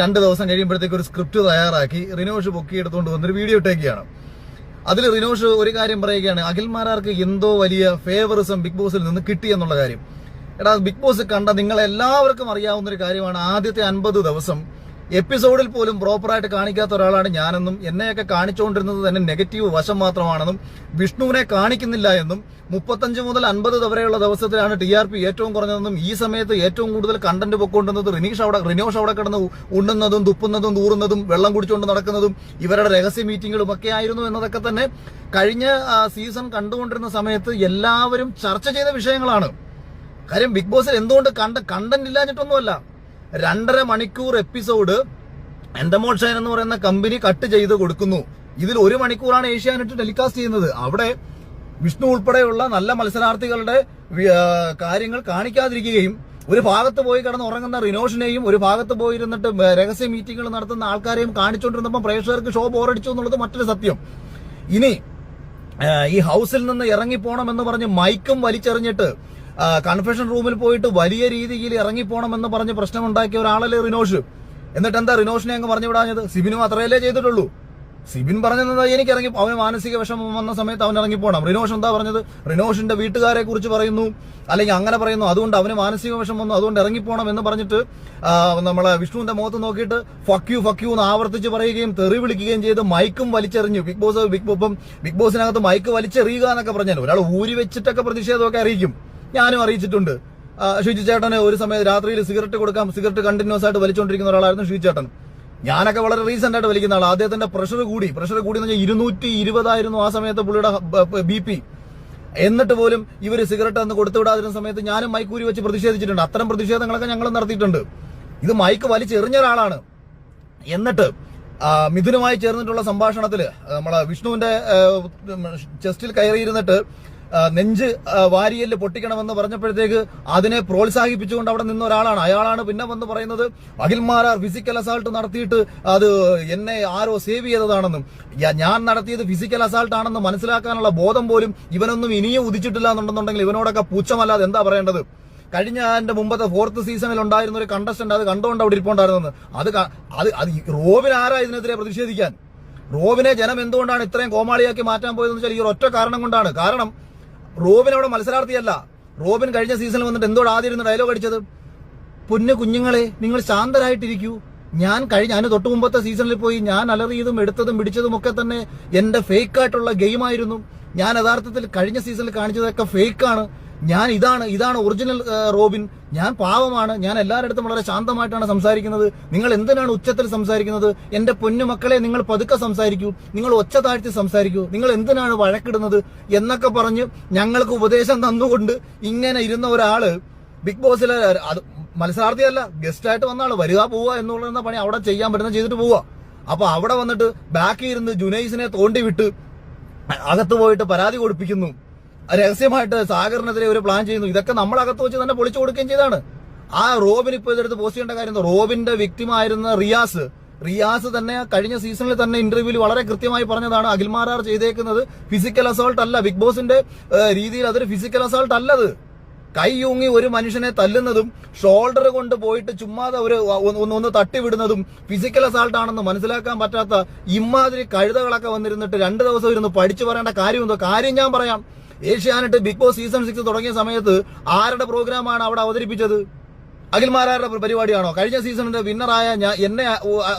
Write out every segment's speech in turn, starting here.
രണ്ട് ദിവസം കഴിയുമ്പോഴത്തേക്ക് ഒരു സ്ക്രിപ്റ്റ് തയ്യാറാക്കി റിനോഷ് ബുക്ക് എടുത്തുകൊണ്ട് വന്നൊരു വീഡിയോ ഇട്ടേക്കാണ് അതിൽ റിനോഷ് ഒരു കാര്യം പറയുകയാണ് അഖിൽമാരാർക്ക് എന്തോ വലിയ ഫേവറിസം ബിഗ് ബോസിൽ നിന്ന് കിട്ടി എന്നുള്ള കാര്യം. എടാ ബിഗ് ബോസ് കണ്ട നിങ്ങളെല്ലാവർക്കും അറിയാവുന്ന ഒരു കാര്യമാണ് ആദ്യത്തെ അൻപത് ദിവസം എപ്പിസോഡിൽ പോലും പ്രോപ്പറായിട്ട് കാണിക്കാത്ത ഒരാളാണ് ഞാനെന്നും എന്നെയൊക്കെ കാണിച്ചുകൊണ്ടിരുന്നത് തന്നെ നെഗറ്റീവ് വശം മാത്രമാണെന്നും വിഷ്ണുവിനെ കാണിക്കുന്നില്ല എന്നും മുപ്പത്തഞ്ച് മുതൽ അൻപത് വരെയുള്ള ദിവസത്തിലാണ് ടി ആർ പി ഏറ്റവും കുറഞ്ഞതെന്നും ഈ സമയത്ത് ഏറ്റവും കൂടുതൽ കണ്ടന്റ് പൊക്കൊണ്ടുന്നത് റിനീഷ് അവിടെ റിനോഷ് അവിടെ കിടന്ന് ഉണ്ണുന്നതും തുപ്പുന്നതും തൂറുന്നതും വെള്ളം കുടിച്ചുകൊണ്ട് നടക്കുന്നതും ഇവരുടെ രഹസ്യ മീറ്റിങ്ങുകളും ഒക്കെ ആയിരുന്നു എന്നതൊക്കെ തന്നെ കഴിഞ്ഞ സീസൺ കണ്ടുകൊണ്ടിരുന്ന സമയത്ത് എല്ലാവരും ചർച്ച ചെയ്ത വിഷയങ്ങളാണ്. കാര്യം ബിഗ് ബോസിൽ എന്തുകൊണ്ട് കണ്ട കണ്ടന്റ് ഇല്ലാഞ്ഞിട്ടൊന്നുമല്ല. രണ്ടര മണിക്കൂർ എപ്പിസോഡ് എന്തമോൾ ഷൈൻ എന്ന് പറയുന്ന കമ്പനി കട്ട് ചെയ്ത് കൊടുക്കുന്നു. ഇതിൽ ഒരു മണിക്കൂറാണ് ഏഷ്യാനെറ്റ് ടെലികാസ്റ്റ് ചെയ്യുന്നത്. അവിടെ വിഷ്ണു ഉൾപ്പെടെയുള്ള നല്ല മത്സരാർത്ഥികളുടെ കാര്യങ്ങൾ കാണിക്കാതിരിക്കുകയും ഒരു ഭാഗത്ത് പോയി കിടന്ന് ഉറങ്ങുന്ന റിനോഷിനെയും ഒരു ഭാഗത്ത് പോയിരുന്നിട്ട് രഹസ്യ മീറ്റിംഗുകൾ നടത്തുന്ന ആൾക്കാരെയും കാണിച്ചുകൊണ്ടിരുന്നപ്പോൾ പ്രേക്ഷകർക്ക് ഷോ ബോറടിച്ചു എന്നുള്ളത് മറ്റൊരു സത്യം. ഇനി ഈ ഹൗസിൽ നിന്ന് ഇറങ്ങിപ്പോണം എന്ന് പറഞ്ഞ് മൈക്കും വലിച്ചെറിഞ്ഞിട്ട് കൺഫെഷൻ റൂമിൽ പോയിട്ട് വലിയ രീതിയിൽ ഇറങ്ങിപ്പോണമെന്ന് പറഞ്ഞ് പ്രശ്നമുണ്ടാക്കിയ ഒരാളല്ലേ റിനോഷ്. എന്നിട്ട് എന്താ റിനോഷിനെ അങ്ങ് പറഞ്ഞു വിടാഞ്ഞത് സിബിനും അത്രയല്ലേ ചെയ്തിട്ടുള്ളൂ. സിബിൻ പറഞ്ഞത് എനിക്ക് ഇറങ്ങി അവൻ മാനസിക വിഷമം വന്ന സമയത്ത് അവൻ ഇറങ്ങിപ്പോണം. റിനോഷ് എന്താ പറഞ്ഞത്? റിനോഷിന്റെ വീട്ടുകാരെ കുറിച്ച് പറയുന്നു. അല്ലെങ്കിൽ അങ്ങനെ പറയുന്നു. അതുകൊണ്ട് അവന് മാനസിക വിഷമം വന്നു. അതുകൊണ്ട് ഇറങ്ങിപ്പോണം എന്ന് പറഞ്ഞിട്ട് നമ്മളെ വിഷ്ണുവിന്റെ മുഖത്ത് നോക്കിയിട്ട് ഫക്യു ഫക്യു എന്ന് ആവർത്തിച്ച് പറയുകയും തെറി വിളിക്കുകയും ചെയ്ത് മൈക്കും വലിച്ചെറിഞ്ഞു. ബിഗ് ബോസ് ബിഗ് ഇപ്പം ബിഗ് ബോസിനകത്ത് മൈക്ക് വലിച്ചെറിയുക എന്നൊക്കെ പറഞ്ഞാലും ഒരാൾ ഊരി വെച്ചിട്ടൊക്കെ പ്രതിഷേധമൊക്കെ അറിയിക്കും. ഞാനും അറിയിച്ചിട്ടുണ്ട്. ആ, ചേട്ടന് ഒരു സമയത്ത് രാത്രിയിൽ സിഗരറ്റ് കൊടുക്കാം സിഗരറ്റ് കണ്ടിന്യൂസ് ആയിട്ട് വലിച്ചുകൊണ്ടിരിക്കുന്ന ഒരാളായിരുന്നു ഷിജു ചേട്ടൻ. ഞാനൊക്കെ വളരെ റീസെന്റ് ആയിട്ട് വലിക്കുന്ന ആളാണ് അദ്ദേഹത്തിന്റെ പ്രഷർ കൂടി. പ്രഷർ കൂടി എന്ന് പറഞ്ഞാൽ ഇരുന്നൂറ്റി ഇരുപതായിരുന്നു ആ സമയത്ത് പുള്ളിയുടെ ബി പി എന്നിട്ട് പോലും ഇവർ സിഗരറ്റ് അന്ന് കൊടുത്തുവിടാതിരുന്ന സമയത്ത് ഞാനും മൈക്കൂരി വെച്ച് പ്രതിഷേധിച്ചിട്ടുണ്ട്. അത്തരം പ്രതിഷേധങ്ങളൊക്കെ ഞങ്ങൾ നടത്തിയിട്ടുണ്ട്. ഇത് മൈക്ക് വലിച്ചെറിഞ്ഞ ഒരാളാണ്. എന്നിട്ട് മിഥുനുമായി ചേർന്നിട്ടുള്ള സംഭാഷണത്തിൽ നമ്മളെ വിഷ്ണുവിന്റെ ചെസ്റ്റിൽ കയറിയിരുന്നിട്ട് നെഞ്ച് വാരിയൽ പൊട്ടിക്കണമെന്ന് പറഞ്ഞപ്പോഴത്തേക്ക് അതിനെ പ്രോത്സാഹിപ്പിച്ചുകൊണ്ട് അവിടെ നിന്ന ഒരാളാണ്. അയാളാണ് പിന്നെ വന്ന് പറയുന്നത് അഖിൽമാരാർ ഫിസിക്കൽ അസാൾട്ട് നടത്തിയിട്ട് അത് എന്നെ ആരോ സേവ് ചെയ്തതാണെന്നും ഞാൻ നടത്തിയത് ഫിസിക്കൽ അസാൾട്ട് ആണെന്ന് മനസ്സിലാക്കാനുള്ള ബോധം പോലും ഇവനൊന്നും ഇനിയും ഉദിച്ചിട്ടില്ല എന്നുണ്ടെന്നുണ്ടെങ്കിൽ ഇവനോടൊക്കെ പൂച്ചമല്ലാതെ എന്താ പറയേണ്ടത്? കഴിഞ്ഞ എന്റെ മുമ്പത്തെ ഫോർത്ത് സീസണിൽ ഉണ്ടായിരുന്ന ഒരു കണ്ടസ്റ്റന്റ് അത് കണ്ടുകൊണ്ട് അവിടെ ഇരിപ്പുണ്ടായിരുന്നത് അത് അത് അത് റോബിൻ ആരാ ഇതിനെതിരെ പ്രതിഷേധിക്കാൻ? റോബിനെ ജനം എന്തുകൊണ്ടാണ് ഇത്രയും കോമാളിയാക്കി മാറ്റാൻ പോയതെന്ന് വെച്ചാൽ ഈ ഒറ്റ കാരണം കൊണ്ടാണ്. കാരണം റോബിൻ അവിടെ മത്സരാർത്ഥിയല്ല. റോബിൻ കഴിഞ്ഞ സീസണിൽ വന്നിട്ട് എന്തോ ആദ്യം ഡയലോഗ് അടിച്ചത്? പൊന്നു കുഞ്ഞുങ്ങളെ നിങ്ങൾ ശാന്തരായിട്ടിരിക്കൂ. ഞാൻ കഴിഞ്ഞ അതിന് തൊട്ട് മുമ്പത്തെ സീസണിൽ പോയി ഞാൻ അലറിയതും എടുത്തതും പിടിച്ചതും ഒക്കെ തന്നെ എന്റെ ഫേക്ക് ആയിട്ടുള്ള ഗെയിമായിരുന്നു ഞാൻ യഥാർത്ഥത്തിൽ കഴിഞ്ഞ സീസണിൽ കാണിച്ചതൊക്കെ ഫേക്കാണ് ഞാൻ ഇതാണ് ഇതാണ് ഒറിജിനൽ റോബിൻ. ഞാൻ പാവമാണ്. ഞാൻ എല്ലാവരുടെ വളരെ ശാന്തമായിട്ടാണ് സംസാരിക്കുന്നത്. നിങ്ങൾ എന്തിനാണ് ഉച്ചത്തിൽ സംസാരിക്കുന്നത്? എന്റെ പൊന്നുമക്കളെ നിങ്ങൾ പതുക്കെ സംസാരിക്കൂ. നിങ്ങൾ ഒച്ച താഴ്ത്തി സംസാരിക്കൂ. നിങ്ങൾ എന്തിനാണ് വഴക്കിടുന്നത് എന്നൊക്കെ പറഞ്ഞ് ഞങ്ങൾക്ക് ഉപദേശം തന്നുകൊണ്ട് ഇങ്ങനെ ഇരുന്ന ഒരാൾ ബിഗ് ബോസിലെ അത് മത്സരാർത്ഥിയല്ല ഗസ്റ്റ് ആയിട്ട് വന്ന ആൾ വരിക പോവുക എന്നുള്ള പണി അവിടെ ചെയ്യാൻ പറ്റുന്ന ചെയ്തിട്ട് പോവുക. അപ്പൊ അവിടെ വന്നിട്ട് ബാക്കിൽ ഇരുന്ന് ജുനൈസിനെ തോണ്ടി വിട്ട് അകത്ത് പോയിട്ട് പരാതി കൊടുപ്പിക്കുന്നു. രഹസ്യമായിട്ട് സാഗറിനെതിരെ ഒരു പ്ലാൻ ചെയ്യുന്നു. ഇതൊക്കെ നമ്മൾ അകത്ത് വെച്ച് തന്നെ പൊളിച്ചു കൊടുക്കുകയും ചെയ്താണ്. ആ റോബിൻ ഇപ്പൊ ഇതെടുത്ത് പോസ്റ്റ് ചെയ്യേണ്ട കാര്യം? റോബിന്റെ വിക്ടിമായിരുന്ന റിയാസ്. റിയാസ് തന്നെ കഴിഞ്ഞ സീസണിൽ തന്നെ ഇന്റർവ്യൂവിൽ വളരെ കൃത്യമായി പറഞ്ഞതാണ് അഖിൽമാരാർ ചെയ്തേക്കുന്നത് ഫിസിക്കൽ അസോൾട്ട് അല്ല. ബിഗ് ബോസിന്റെ രീതിയിൽ അതൊരു ഫിസിക്കൽ അസോൾട്ട് അല്ലത്. കൈയൂങ്ങി ഒരു മനുഷ്യനെ തല്ലുന്നതും ഷോൾഡർ കൊണ്ട് പോയിട്ട് ചുമ്മാതെ ഒരു ഒന്ന് തട്ടിവിടുന്നതും ഫിസിക്കൽ അസാൾട്ട് ആണെന്ന് മനസ്സിലാക്കാൻ പറ്റാത്ത ഇമാതിരി കഴുതകളൊക്കെ വന്നിരുന്നിട്ട് രണ്ട് ദിവസം ഇരുന്ന് പഠിച്ചു പറയേണ്ട കാര്യം എന്തോ? കാര്യം ഞാൻ പറയാം. Asianet Bigg Boss season six തുടങ്ങിയ സമയത്ത് ആരുടെ പ്രോഗ്രാമാണ് അവിടെ അവതരിപ്പിച്ചത്? അഖിൽമാരാരുടെ പരിപാടിയാണോ? കഴിഞ്ഞ സീസണിന്റെ വിന്നറായ ഞാൻ എന്നെ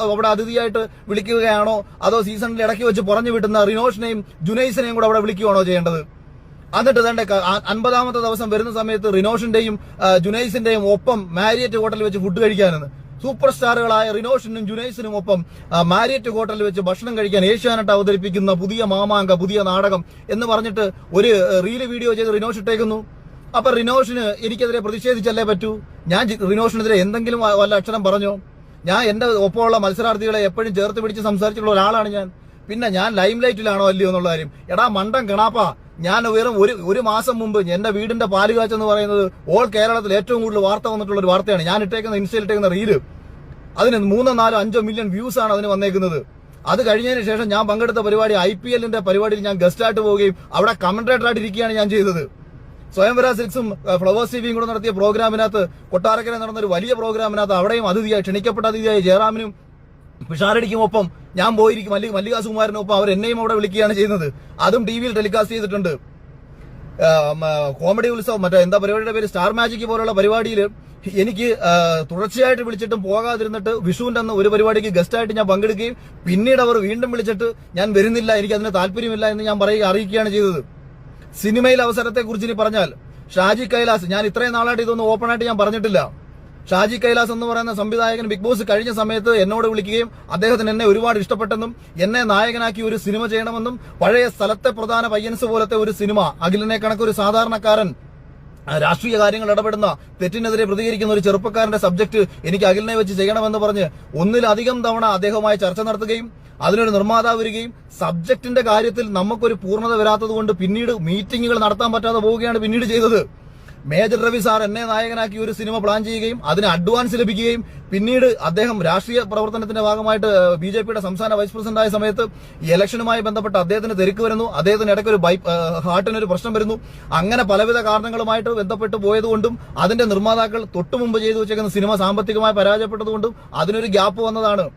അവിടെ അതിഥിയായിട്ട് വിളിക്കുകയാണോ? അതോ സീസണിൽ ഇടയ്ക്ക് വെച്ച് പറഞ്ഞു വിട്ടുന്ന റിനോഷിനെയും ജുനൈസിനെയും കൂടെ അവിടെ വിളിക്കുകയാണോ ചെയ്യേണ്ടത്? എന്നിട്ട് തന്റെ അൻപതാമത്തെ ദിവസം വരുന്ന സമയത്ത് റിനോഷിന്റെയും ജുനൈസിന്റെയും ഒപ്പം മാരിയറ്റ് ഹോട്ടലിൽ വെച്ച് ഫുഡ് കഴിക്കാനെന്ന്. സൂപ്പർ സ്റ്റാറുകളായ റിനോഷിനും ജുനൈസിനും ഒപ്പം മാരിയറ്റ് ഹോട്ടലിൽ വെച്ച് ഭക്ഷണം കഴിക്കാൻ ഏഷ്യാനട്ട് അവതരിപ്പിക്കുന്ന പുതിയ മാമാങ്ക പുതിയ നാടകം എന്ന് പറഞ്ഞിട്ട് ഒരു റീൽ വീഡിയോ ചെയ്ത് റിനോഷ് ഇട്ടേക്കുന്നു. അപ്പൊ റിനോഷിന് എനിക്കെതിരെ പ്രതിഷേധിച്ചല്ലേ പറ്റൂ? ഞാൻ റിനോഷിനെതിരെ എന്തെങ്കിലും വല്ല അക്ഷരം പറഞ്ഞോ? ഞാൻ എന്റെ ഒപ്പമുള്ള മത്സരാർത്ഥികളെ എപ്പോഴും ചേർത്ത് പിടിച്ച് സംസാരിച്ചിട്ടുള്ള ഒരാളാണ് ഞാൻ. പിന്നെ ഞാൻ ലൈം ലൈറ്റിലാണോ അല്ലയോ എന്നുള്ള കാര്യം. എടാ മണ്ടം കിണാപ്പാ. ഞാൻ വെറും ഒരു ഒരു മാസം മുമ്പ് എന്റെ വീടിന്റെ പാലുകാച്ചെന്ന് പറയുന്നത് ഓൾ കേരളത്തിൽ ഏറ്റവും കൂടുതൽ വാർത്ത വന്നിട്ടുള്ള ഒരു വാർത്തയാണ്. ഞാൻ ഇട്ടേക്കുന്ന ഇൻസ്റ്റയിൽ ഇട്ടേക്കുന്ന റീൽ അതിന് മൂന്നോ നാലോ അഞ്ചോ മില്യൺ വ്യൂസ് ആണ് അതിന് വന്നേക്കുന്നത്. അത് കഴിഞ്ഞതിന് ശേഷം ഞാൻ പങ്കെടുത്ത പരിപാടി ഐ പി എല്ലിന്റെ പരിപാടിയിൽ ഞാൻ ഗസ്റ്റ് ആയിട്ട് പോവുകയും അവിടെ കമന്റേറ്റർ ആയിട്ട് ഇരിക്കുകയാണ് ഞാൻ ചെയ്തത്. സ്വയംവര സിൽക്സും ഫ്ലവേഴ്സ് ടിവിയും കൂടെ നടത്തിയ പ്രോഗ്രാമിനകത്ത് കൊട്ടാരക്കര നടന്ന ഒരു വലിയ പ്രോഗ്രാമിനകത്ത് അവിടെയും അതിഥിയായി ക്ഷണിക്കപ്പെട്ട അതിഥിയായി ജയറാമിനും പിഷാരടിക്കും ഒപ്പം ഞാൻ പോയിരിക്കും മല്ലി മല്ലികാ ഒപ്പം അവർ എന്നെയും അവിടെ വിളിക്കുകയാണ് ചെയ്യുന്നത്. അതും ടി വിയിൽ ടെലികാസ്റ്റ് ചെയ്തിട്ടുണ്ട്. കോമഡി ഉത്സവം മറ്റേ എന്താ പരിപാടിയുടെ പേര്? സ്റ്റാർ മാജിക് പോലുള്ള പരിപാടിയിൽ എനിക്ക് തുടർച്ചയായിട്ട് വിളിച്ചിട്ടും പോകാതിരുന്നിട്ട് വിഷുവിന്റെ അന്ന് ഒരു പരിപാടിക്ക് ഗസ്റ്റായിട്ട് ഞാൻ പങ്കെടുക്കുകയും പിന്നീട് അവർ വീണ്ടും വിളിച്ചിട്ട് ഞാൻ വരുന്നില്ല എനിക്ക് അതിന് താല്പര്യമില്ല എന്ന് ഞാൻ പറയുക അറിയിക്കുകയാണ് ചെയ്തത്. സിനിമയിൽ അവസരത്തെ കുറിച്ച് ഇനി പറഞ്ഞാൽ ഷാജി കൈലാസ് ഞാൻ ഇത്രയും നാളായിട്ട് ഇതൊന്നും ഓപ്പൺ ആയിട്ട് ഞാൻ പറഞ്ഞിട്ടില്ല. ഷാജി കൈലാസ് എന്ന് പറയുന്ന സംവിധായകൻ ബിഗ് ബോസ് കഴിഞ്ഞ സമയത്ത് എന്നോട് വിളിക്കുകയും അദ്ദേഹത്തിന് എന്നെ ഒരുപാട് ഇഷ്ടപ്പെട്ടെന്നും എന്നെ നായകനാക്കി ഒരു സിനിമ ചെയ്യണമെന്നും പഴയ സ്ഥലത്തെ പ്രധാന പയ്യൻസ് പോലത്തെ ഒരു സിനിമ അഖിലിനെ കണക്കൊരു സാധാരണക്കാരൻ രാഷ്ട്രീയ കാര്യങ്ങൾ ഇടപെടുന്ന തെറ്റിനെതിരെ പ്രതികരിക്കുന്ന ഒരു ചെറുപ്പക്കാരന്റെ സബ്ജക്ട് എനിക്ക് അഖിലിനെ വെച്ച് ചെയ്യണമെന്ന് പറഞ്ഞ് ഒന്നിലധികം തവണ അദ്ദേഹവുമായി ചർച്ച നടത്തുകയും അതിനൊരു നിർമ്മാതാവ് വരികയും സബ്ജക്റ്റിന്റെ കാര്യത്തിൽ നമുക്കൊരു പൂർണത വരാത്തത് കൊണ്ട് പിന്നീട് മീറ്റിംഗുകൾ നടത്താൻ പറ്റാതെ പോവുകയാണ് പിന്നീട് ചെയ്തത്. മേജർ രവി സാർ എന്നെ നായകനാക്കി ഒരു സിനിമ പ്ലാൻ ചെയ്യുകയും അതിന് അഡ്വാൻസ് ലഭിക്കുകയും പിന്നീട് അദ്ദേഹം രാഷ്ട്രീയ പ്രവർത്തനത്തിന്റെ ഭാഗമായിട്ട് ബി ജെ പിയുടെ സംസ്ഥാന വൈസ് പ്രസിഡന്റ് ആയ സമയത്ത് ഈ ഇലക്ഷനുമായി ബന്ധപ്പെട്ട് അദ്ദേഹത്തിന് തിരക്ക് വരുന്നു. അദ്ദേഹത്തിന് ഇടയ്ക്ക് ഒരു ബൈ ഹാർട്ടിനൊരു പ്രശ്നം വരുന്നു. അങ്ങനെ പലവിധ കാരണങ്ങളുമായിട്ട് ബന്ധപ്പെട്ട് പോയതുകൊണ്ടും അതിന്റെ നിർമ്മാതാക്കൾ തൊട്ടു മുമ്പ് ചെയ്തു വെച്ചേക്കുന്ന സിനിമ സാമ്പത്തികമായി പരാജയപ്പെട്ടതുകൊണ്ടും അതിനൊരു ഗ്യാപ്പ് വന്നതാണ്.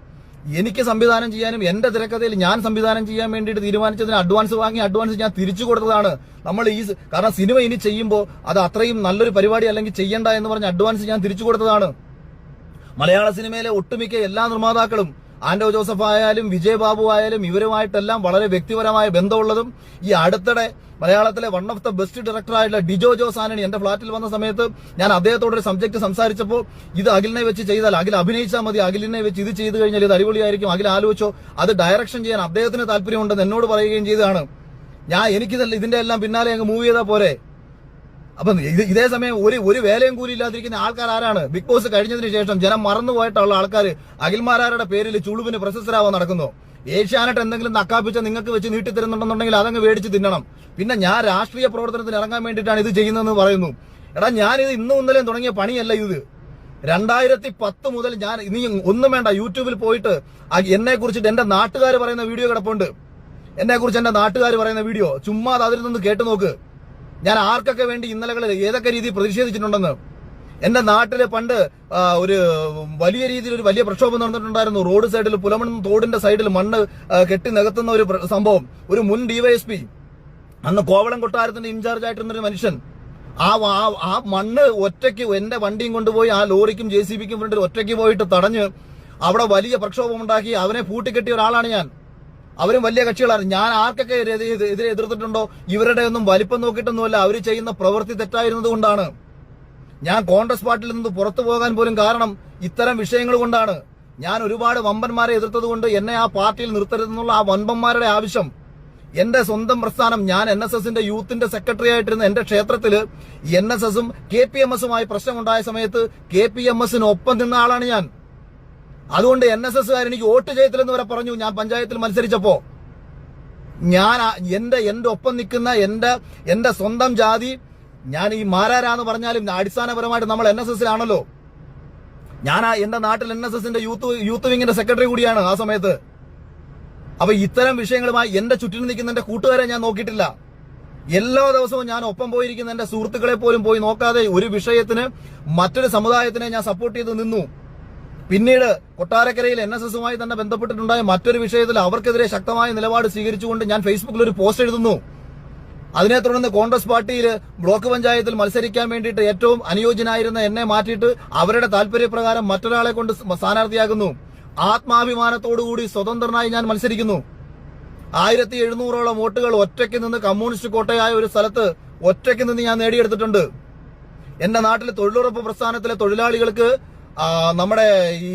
എനിക്ക് സംവിധാനം ചെയ്യാനും എന്റെ തിരക്കഥയിൽ ഞാൻ സംവിധാനം ചെയ്യാൻ വേണ്ടിയിട്ട് തീരുമാനിച്ചതിന് അഡ്വാൻസ് വാങ്ങി അഡ്വാൻസ് ഞാൻ തിരിച്ചു കൊടുത്തതാണ്. നമ്മൾ ഈ കാരണം സിനിമ ഇനി ചെയ്യുമ്പോൾ അത് അത്രയും നല്ലൊരു പരിപാടി അല്ലെങ്കിൽ ചെയ്യണ്ട എന്ന് പറഞ്ഞ അഡ്വാൻസ് ഞാൻ തിരിച്ചു കൊടുത്തതാണ്. മലയാള സിനിമയിലെ ഒട്ടുമിക്ക എല്ലാ നിർമ്മാതാക്കളും ആന്റോ ജോസഫ് ആയാലും വിജയ് ബാബു ആയാലും ഇവരുമായിട്ടെല്ലാം വളരെ വ്യക്തിപരമായ ബന്ധമുള്ളതും ഈ അടുത്തിടെ മലയാളത്തിലെ വൺ ഓഫ് ദ ബെസ്റ്റ് ഡയറക്ടറായിട്ടുള്ള ഡിജോ ജോസ് ആനണി എന്റെ ഫ്ളാറ്റിൽ വന്ന സമയത്ത് ഞാൻ അദ്ദേഹത്തോട് ഒരു സബ്ജക്ട് സംസാരിച്ചപ്പോൾ ഇത് അഖിലിനെ വെച്ച് ചെയ്താൽ അഖിൽ അഭിനയിച്ചാൽ മതി അഖിലിനെ വെച്ച് ഇത് ചെയ്തു കഴിഞ്ഞാൽ ഇത് അടിപൊളിയായിരിക്കും അഖിൽ ആലോചിച്ചോ. അത് ഡയറക്ഷൻ ചെയ്യാൻ അദ്ദേഹത്തിന് താല്പര്യമുണ്ടെന്ന് എന്നോട് പറയുകയും ചെയ്തതാണ്. ഞാൻ എനിക്കിതല്ല ഇതിന്റെ എല്ലാം പിന്നാലെ അങ്ങ് മൂവ് ചെയ്താൽ പോരെ. അപ്പൊ ഇതേ സമയം ഒരു ഒരു വേലയും കൂലി ഇല്ലാതിരിക്കുന്ന ആൾക്കാർ ആരാണ്? ബിഗ് ബോസ് കഴിഞ്ഞതിന് ശേഷം ജനം മറന്നുപോയിട്ടുള്ള ആൾക്കാർ അഖിൽമാരാരുടെ പേരിൽ ചുളുവിന് പ്രശസ്തരാവാൻ നടക്കുന്നു. ഏഷ്യാനെറ്റ് എന്തെങ്കിലും നക്കാപ്പിച്ച നിങ്ങൾക്ക് വെച്ച് നീട്ടി തരുന്നുണ്ടെന്നുണ്ടെങ്കിൽ അതങ്ങ് മേടിച്ച് തിന്നണം. പിന്നെ ഞാൻ രാഷ്ട്രീയ പ്രവർത്തനത്തിന് ഇറങ്ങാൻ വേണ്ടിയിട്ടാണ് ഇത് ചെയ്യുന്നതെന്ന് പറയുന്നു. എടാ ഞാനിത് ഇന്നും ഇന്നലെയും തുടങ്ങിയ പണിയല്ല ഇത്. രണ്ടായിരത്തി പത്ത് മുതൽ ഞാൻ ഇനി ഒന്നും വേണ്ട യൂട്യൂബിൽ പോയിട്ട് എന്നെ കുറിച്ചിട്ട് എന്റെ നാട്ടുകാർ പറയുന്ന വീഡിയോ കിടപ്പുണ്ട്. എന്നെ കുറിച്ച് എന്റെ നാട്ടുകാർ പറയുന്ന വീഡിയോ. ചുമ്മാ അതിൽ നിന്ന് കേട്ടു നോക്ക്. ഞാൻ ആർക്കൊക്കെ വേണ്ടി ഇന്നലകളിൽ ഏതൊക്കെ രീതിയിൽ പ്രതിഷേധിച്ചിട്ടുണ്ടെന്ന്. എന്റെ നാട്ടിൽ പണ്ട് ഒരു വലിയ രീതിയിൽ ഒരു വലിയ പ്രക്ഷോഭം നടന്നിട്ടുണ്ടായിരുന്നു. റോഡ് സൈഡിൽ പുലമൺ തോടിന്റെ സൈഡിൽ മണ്ണ് കെട്ടി നികത്തുന്ന ഒരു സംഭവം. ഒരു മുൻ ഡിവൈഎസ്പി അന്ന് കോവളം കൊട്ടാരത്തിന്റെ ഇൻചാർജ് ആയിട്ടിരുന്ന ഒരു മനുഷ്യൻ. ആ ആ- മണ്ണ് ഒറ്റയ്ക്ക് എന്റെ വണ്ടിയും കൊണ്ടുപോയി ആ ലോറിക്കും ജെ സി ബിക്കും ഫ്രണ്ടിൽ ഒറ്റയ്ക്ക് പോയിട്ട് തടഞ്ഞ് അവിടെ വലിയ പ്രക്ഷോഭം ഉണ്ടാക്കി. അവനെ പൂട്ടിക്കെട്ടിയ ഒരാളാണ് ഞാൻ. അവരും വലിയ കക്ഷികളാണ്. ഞാൻ ആർക്കൊക്കെ എതിരെ എതിർത്തിട്ടുണ്ടോ? ഇവരുടെ ഒന്നും വലിപ്പം നോക്കിയിട്ടൊന്നുമല്ല. അവർ ചെയ്യുന്ന പ്രവൃത്തി തെറ്റായിരുന്നത് കൊണ്ടാണ് ഞാൻ കോൺഗ്രസ് പാർട്ടിയിൽ നിന്ന് പുറത്തു പോകാൻ പോലും കാരണം ഇത്തരം വിഷയങ്ങൾ കൊണ്ടാണ്. ഞാൻ ഒരുപാട് വമ്പന്മാരെ എതിർത്തതുകൊണ്ട് എന്നെ ആ പാർട്ടിയിൽ നിർത്തരുതെന്നുള്ള ആ വമ്പന്മാരുടെ ആവശ്യം. എന്റെ സ്വന്തം പ്രസ്ഥാനം ഞാൻ എൻ എസ് എസിന്റെ യൂത്തിന്റെ സെക്രട്ടറി ആയിട്ടിരുന്ന എന്റെ ക്ഷേത്രത്തിൽ എൻ എസ് എസും കെ പി എം എസുമായി പ്രശ്നമുണ്ടായ സമയത്ത് കെ പി എം എസിന് ഒപ്പം നിന്ന ആളാണ് ഞാൻ. അതുകൊണ്ട് എൻ എസ് എസ് എനിക്ക് വോട്ട് ചെയ്യത്തില്ലെന്ന് വരെ പറഞ്ഞു. ഞാൻ പഞ്ചായത്തിൽ മത്സരിച്ചപ്പോ ഞാൻ എന്റെ എന്റെ ഒപ്പം നിൽക്കുന്ന എന്റെ എന്റെ സ്വന്തം ജാതി ഞാൻ ഈ മാരാരാന്ന് പറഞ്ഞാലും അടിസ്ഥാനപരമായിട്ട് നമ്മൾ എൻ എസ് എസിലാണല്ലോ ഞാൻ എന്റെ നാട്ടിൽ എൻ എസ് എസിന്റെ യൂത്ത് യൂത്ത് വിങ്ങിന്റെ സെക്രട്ടറി കൂടിയാണ് ആ സമയത്ത്. അപ്പൊ ഇത്തരം വിഷയങ്ങളുമായി എന്റെ ചുറ്റിനും നിൽക്കുന്ന എന്റെ കൂട്ടുകാരെ ഞാൻ നോക്കിയിട്ടില്ല. എല്ലാ ദിവസവും ഞാൻ ഒപ്പം പോയിരിക്കുന്ന എന്റെ സുഹൃത്തുക്കളെ പോലും പോയി നോക്കാതെ ഒരു വിഷയത്തിന് മറ്റൊരു സമുദായത്തിനെ ഞാൻ സപ്പോർട്ട് ചെയ്ത് നിന്നു. പിന്നീട് കൊട്ടാരക്കരയിൽ എൻ എസ് എസുമായി തന്നെ ബന്ധപ്പെട്ടിട്ടുണ്ടായ മറ്റൊരു വിഷയത്തിൽ അവർക്കെതിരെ ശക്തമായ നിലപാട് സ്വീകരിച്ചുകൊണ്ട് ഞാൻ ഫേസ്ബുക്കിൽ ഒരു പോസ്റ്റ് എഴുതുന്നു. അതിനെ തുടർന്ന് കോൺഗ്രസ് പാർട്ടിയിൽ ബ്ലോക്ക് പഞ്ചായത്തിൽ മത്സരിക്കാൻ വേണ്ടിയിട്ട് ഏറ്റവും അനുയോജ്യനായിരുന്ന എന്നെ മാറ്റിയിട്ട് അവരുടെ താല്പര്യപ്രകാരം മറ്റൊരാളെ കൊണ്ട് സ്ഥാനാർത്ഥിയാകുന്നു. ആത്മാഭിമാനത്തോടുകൂടി സ്വതന്ത്രനായി ഞാൻ മത്സരിക്കുന്നു. ആയിരത്തി എഴുന്നൂറോളം വോട്ടുകൾ ഒറ്റയ്ക്ക് നിന്ന് കമ്മ്യൂണിസ്റ്റ് കോട്ടയായ ഒരു സ്ഥലത്ത് ഒറ്റയ്ക്ക് നിന്ന് ഞാൻ നേടിയെടുത്തിട്ടുണ്ട്. എന്റെ നാട്ടിലെ തൊഴിലുറപ്പ് പ്രസ്ഥാനത്തിലെ തൊഴിലാളികൾക്ക് നമ്മുടെ ഈ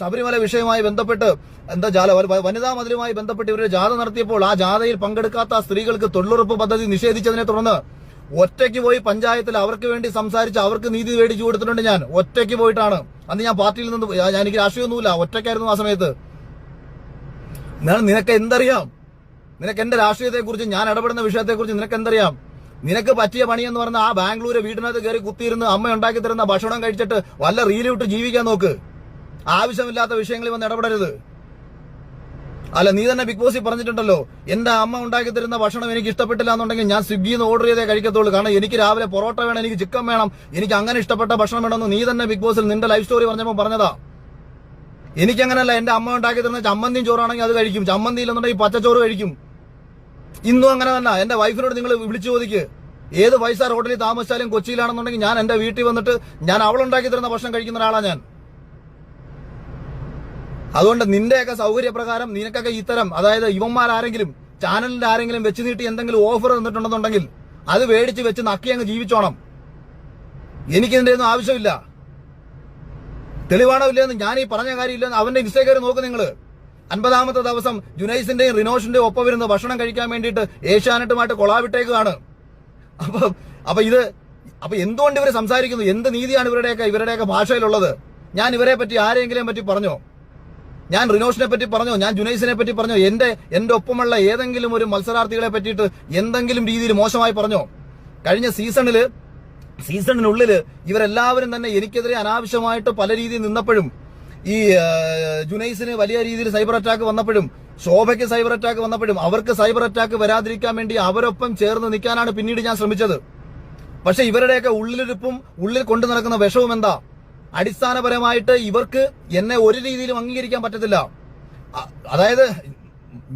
ശബരിമല വിഷയവുമായി ബന്ധപ്പെട്ട് എന്താ ജാല വനിതാ മതിലുമായി ബന്ധപ്പെട്ട് ഇവരുടെ ജാഥ നടത്തിയപ്പോൾ ആ ജാഥയിൽ പങ്കെടുക്കാത്ത സ്ത്രീകൾക്ക് തൊഴിലുറപ്പ് പദ്ധതി നിഷേധിച്ചതിനെ തുടർന്ന് ഒറ്റയ്ക്ക് പോയി പഞ്ചായത്തിൽ അവർക്ക് വേണ്ടി സംസാരിച്ച് അവർക്ക് നീതി മേടിച്ചു കൊടുത്തിട്ടുണ്ട് ഞാൻ. ഒറ്റയ്ക്ക് പോയിട്ടാണ്. അന്ന് ഞാൻ പാർട്ടിയിൽ നിന്ന് ഞാൻ എനിക്ക് രാഷ്ട്രീയമൊന്നുമില്ല. ഒറ്റയ്ക്കായിരുന്നു ആ സമയത്ത്. നിനക്ക് എന്തറിയാം? നിനക്ക് എന്റെ രാഷ്ട്രീയത്തെക്കുറിച്ച് ഞാൻ ഇടപെടുന്ന വിഷയത്തെക്കുറിച്ച് നിനക്ക് എന്തറിയാം? നിനക്ക് പറ്റിയ പണി എന്ന് പറഞ്ഞ ആ ബാംഗ്ലൂര് വീടിനകത്ത് കയറി കുത്തിയിരുന്ന് അമ്മ ഉണ്ടാക്കി തരുന്ന ഭക്ഷണം കഴിച്ചിട്ട് വല്ല റീലിട്ട് ജീവിക്കാൻ നോക്ക്. ആവശ്യമില്ലാത്ത വിഷയങ്ങളിൽ വന്ന് ഇടപെടരുത്. അല്ല നീ തന്നെ ബിഗ് ബോസിൽ പറഞ്ഞിട്ടുണ്ടല്ലോ എന്റെ അമ്മ ഉണ്ടാക്കി തരുന്ന ഭക്ഷണം എനിക്ക് ഇഷ്ടപ്പെട്ടില്ല എന്നുണ്ടെങ്കിൽ ഞാൻ സ്വിഗ്ഗിയിൽ നിന്ന് ഓർഡർ ചെയ്തേ കഴിക്കത്തുള്ളൂ. കാരണം എനിക്ക് രാവിലെ പൊറോട്ട വേണം എനിക്ക് ചിക്കൻ വേണം എനിക്ക് അങ്ങനെ ഇഷ്ടപ്പെട്ട ഭക്ഷണം വേണമെന്ന് നീ തന്നെ ബിഗ് ബോസിൽ നിന്റെ ലൈഫ് സ്റ്റോറി പറഞ്ഞപ്പോൾ പറഞ്ഞതാ. എനിക്കങ്ങനല്ല എന്റെ അമ്മ ഉണ്ടാക്കി തരുന്ന ചമ്മന്തിയും ചോറാണെങ്കിൽ അത് കഴിക്കും. ചമ്മന്തി ഇല്ലെന്നുണ്ടെങ്കിൽ പച്ചച്ചോറ് കഴിക്കും. ഇന്നും അങ്ങനെ തന്നെ. എന്റെ വൈഫിനോട് നിങ്ങൾ വിളിച്ചു ചോദിക്ക്. ഏത് ഫൈവ് ഹോട്ടലിൽ താമസിച്ചാലും കൊച്ചിയിലാണെന്നുണ്ടെങ്കിൽ ഞാൻ എന്റെ വീട്ടിൽ വന്നിട്ട് ഞാൻ അവളുണ്ടാക്കി തരുന്ന ഭക്ഷണം കഴിക്കുന്ന ഒരാളാണ് ഞാൻ. അതുകൊണ്ട് നിന്റെയൊക്കെ സൗകര്യപ്രകാരം നിനക്കൊക്കെ ഇത്തരം അതായത് ഇവന്മാരാരെങ്കിലും ചാനലിന്റെ ആരെങ്കിലും വെച്ച് നീട്ടി എന്തെങ്കിലും ഓഫർ തന്നിട്ടുണ്ടെന്നുണ്ടെങ്കിൽ അത് മേടിച്ച് വെച്ച് നക്കി അങ്ങ് ജീവിച്ചോണം. എനിക്കിതിന്റെ ഒന്നും ആവശ്യമില്ല. തെളിവാണോ ഇല്ലെന്ന് ഞാൻ ഈ പറഞ്ഞ കാര്യമില്ലെന്ന് അവന്റെ ഇൻസ്റ്റഗ്രാം നോക്ക് നിങ്ങൾ. അൻപതാമത്തെ ദിവസം ജുനൈസിന്റെയും റിനോഷിന്റെയും ഒപ്പം വരുന്ന ഭക്ഷണം കഴിക്കാൻ വേണ്ടിയിട്ട് ഏഷ്യാനെറ്റുമായിട്ട് കൊളാവിട്ടേക്കാണ് അപ്പൊ അപ്പൊ ഇത് അപ്പൊ എന്തുകൊണ്ട് ഇവർ സംസാരിക്കുന്നു? എന്ത് നീതിയാണ് ഇവരുടെയൊക്കെ ഇവരുടെയൊക്കെ ഭാഷയിലുള്ളത്? ഞാൻ ഇവരെ പറ്റി ആരെങ്കിലും പറ്റി പറഞ്ഞോ? ഞാൻ റിനോഷിനെ പറ്റി പറഞ്ഞോ? ഞാൻ ജുനൈസിനെ പറ്റി പറഞ്ഞോ? എന്റെ എന്റെ ഒപ്പമുള്ള ഏതെങ്കിലും ഒരു മത്സരാർത്ഥികളെ പറ്റിയിട്ട് എന്തെങ്കിലും രീതിയിൽ മോശമായി പറഞ്ഞോ? കഴിഞ്ഞ സീസണിൽ സീസണിനുള്ളിൽ ഇവരെല്ലാവരും തന്നെ എനിക്കെതിരെ അനാവശ്യമായിട്ട് പല രീതിയിൽ നിന്നപ്പോഴും ഈ ജുനൈസിന് വലിയ രീതിയിൽ സൈബർ അറ്റാക്ക് വന്നപ്പോഴും ശോഭയ്ക്ക് സൈബർ അറ്റാക്ക് വന്നപ്പോഴും അവർക്ക് സൈബർ അറ്റാക്ക് വരാതിരിക്കാൻ വേണ്ടി അവരൊപ്പം ചേർന്ന് നിൽക്കാനാണ് പിന്നീട് ഞാൻ ശ്രമിച്ചത്. പക്ഷെ ഇവരുടെയൊക്കെ ഉള്ളിലിരിപ്പും ഉള്ളിൽ കൊണ്ടു നടക്കുന്ന വിഷവും എന്താ? അടിസ്ഥാനപരമായിട്ട് ഇവർക്ക് എന്നെ ഒരു രീതിയിലും അംഗീകരിക്കാൻ പറ്റത്തില്ല. അതായത്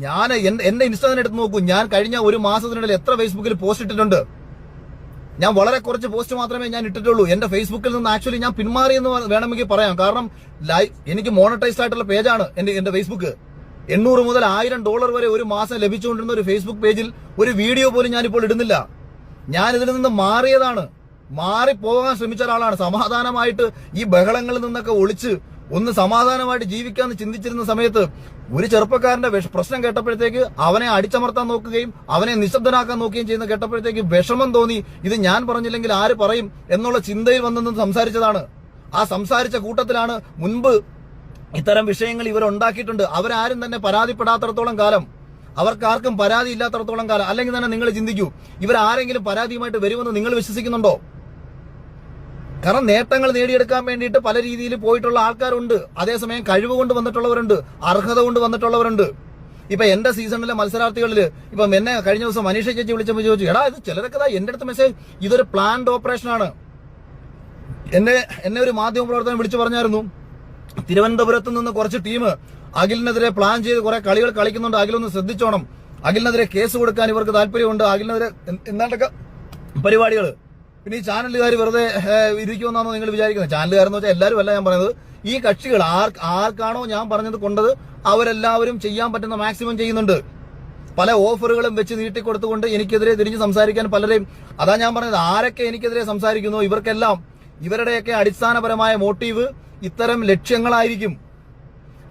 ഞാൻ എന്റെ ഇൻസ്റ്റാഗ്രാം എടുത്ത് നോക്കൂ. ഞാൻ കഴിഞ്ഞ ഒരു മാസത്തിനിടയിൽ എത്ര ഫേസ്ബുക്കിൽ പോസ്റ്റ് ഇട്ടിട്ടുണ്ട്. ഞാൻ വളരെ കുറച്ച് പോസ്റ്റ് മാത്രമേ ഞാൻ ഇട്ടിട്ടുള്ളൂ. എന്റെ ഫേസ്ബുക്കിൽ നിന്ന് ആക്ച്വലി ഞാൻ പിന്മാറി എന്ന് വേണമെങ്കിൽ പറയാം. കാരണം ലൈവ് എനിക്ക് മോണറ്റൈസ്ഡ് ആയിട്ടുള്ള പേജാണ് എന്റെ എന്റെ ഫേസ്ബുക്ക് എണ്ണൂറ് മുതൽ ആയിരം ഡോളർ വരെ ഒരു മാസം ലഭിച്ചുകൊണ്ടിരുന്ന ഒരു ഫേസ്ബുക്ക് പേജിൽ ഒരു വീഡിയോ പോലും ഞാനിപ്പോൾ ഇടുന്നില്ല. ഞാൻ ഇതിൽ നിന്ന് മാറിയതാണ്. മാറിപ്പോകാൻ ശ്രമിച്ച ഒരാളാണ്. സമാധാനമായിട്ട് ഈ ബഹളങ്ങളിൽ നിന്നൊക്കെ ഒളിച്ച് ഒന്ന് സമാധാനമായിട്ട് ജീവിക്കാന്ന് ചിന്തിച്ചിരുന്ന സമയത്ത് ഒരു ചെറുപ്പക്കാരന്റെ പ്രശ്നം കേട്ടപ്പോഴത്തേക്ക് അവനെ അടിച്ചമർത്താൻ നോക്കുകയും അവനെ നിശബ്ദനാക്കാൻ നോക്കുകയും ചെയ്യുന്ന കേട്ടപ്പോഴത്തേക്ക് വിഷമം തോന്നി ഇത് ഞാൻ പറഞ്ഞില്ലെങ്കിൽ ആര് പറയും എന്നുള്ള ചിന്തയിൽ വന്നെന്ന് സംസാരിച്ചതാണ്. ആ സംസാരിച്ച കൂട്ടത്തിലാണ് മുൻപ് ഇത്തരം വിഷയങ്ങൾ ഇവരുണ്ടാക്കിയിട്ടുണ്ട് അവരാരും തന്നെ പരാതിപ്പെടാത്തടത്തോളം കാലം. അവർക്കാർക്കും പരാതി ഇല്ലാത്തടത്തോളം കാലം. അല്ലെങ്കിൽ തന്നെ നിങ്ങൾ ചിന്തിക്കൂ ഇവരാരെങ്കിലും പരാതിയുമായിട്ട് വരുമെന്ന് നിങ്ങൾ വിശ്വസിക്കുന്നുണ്ടോ? കാരണം നേട്ടങ്ങൾ നേടിയെടുക്കാൻ വേണ്ടിയിട്ട് പല രീതിയിൽ പോയിട്ടുള്ള ആൾക്കാരുണ്ട്. അതേസമയം കഴിവ് കൊണ്ട് വന്നിട്ടുള്ളവരുണ്ട് അർഹത കൊണ്ട് വന്നിട്ടുള്ളവരുണ്ട്. ഇപ്പൊ എന്റെ സീസണിലെ മത്സരാർത്ഥികളിൽ ഇപ്പൊ എന്നെ കഴിഞ്ഞ ദിവസം മനീഷ ചേച്ചി വിളിച്ചപ്പോൾ ചോദിച്ചു എടാ ഇത് ചിലരൊക്കെ എന്റെ അടുത്ത് മെസ്സേജ് ഇതൊരു പ്ലാൻഡ് ഓപ്പറേഷൻ ആണ്. എന്നെ എന്നെ ഒരു മാധ്യമ പ്രവർത്തനം വിളിച്ചു പറഞ്ഞായിരുന്നു തിരുവനന്തപുരത്ത് നിന്ന് കുറച്ച് ടീം അഖിലിനെതിരെ പ്ലാൻ ചെയ്ത് കുറെ കളികൾ കളിക്കുന്നുണ്ട്. അഖിലൊന്ന് ശ്രദ്ധിച്ചോണം. അഖിലിനെതിരെ കേസ് കൊടുക്കാൻ ഇവർക്ക് താല്പര്യമുണ്ട്. അഖിലിനെതിരെ എന്താണ്ടൊക്കെ പരിപാടികൾ പിന്നെ ഈ ചാനലുകാർ വെറുതെ ഇരിക്കുമെന്നാണോ നിങ്ങൾ വിചാരിക്കുന്നത്? ചാനലുകാരെന്ന് വെച്ചാൽ എല്ലാവരും അല്ല ഞാൻ പറയുന്നത്. ഈ കക്ഷികൾ ആർ ആർക്കാണോ ഞാൻ പറഞ്ഞത് കൊണ്ടത് അവരെല്ലാവരും ചെയ്യാൻ പറ്റുന്ന മാക്സിമം ചെയ്യുന്നുണ്ട്. പല ഓഫറുകളും വെച്ച് നീട്ടിക്കൊടുത്തുകൊണ്ട് എനിക്കെതിരെ തിരിഞ്ഞ് സംസാരിക്കാൻ പലരെയും അതാ ഞാൻ പറഞ്ഞത് ആരൊക്കെ എനിക്കെതിരെ സംസാരിക്കുന്നു ഇവർക്കെല്ലാം ഇവരുടെയൊക്കെ അടിസ്ഥാനപരമായ മോട്ടീവ് ഇത്തരം ലക്ഷ്യങ്ങളായിരിക്കും.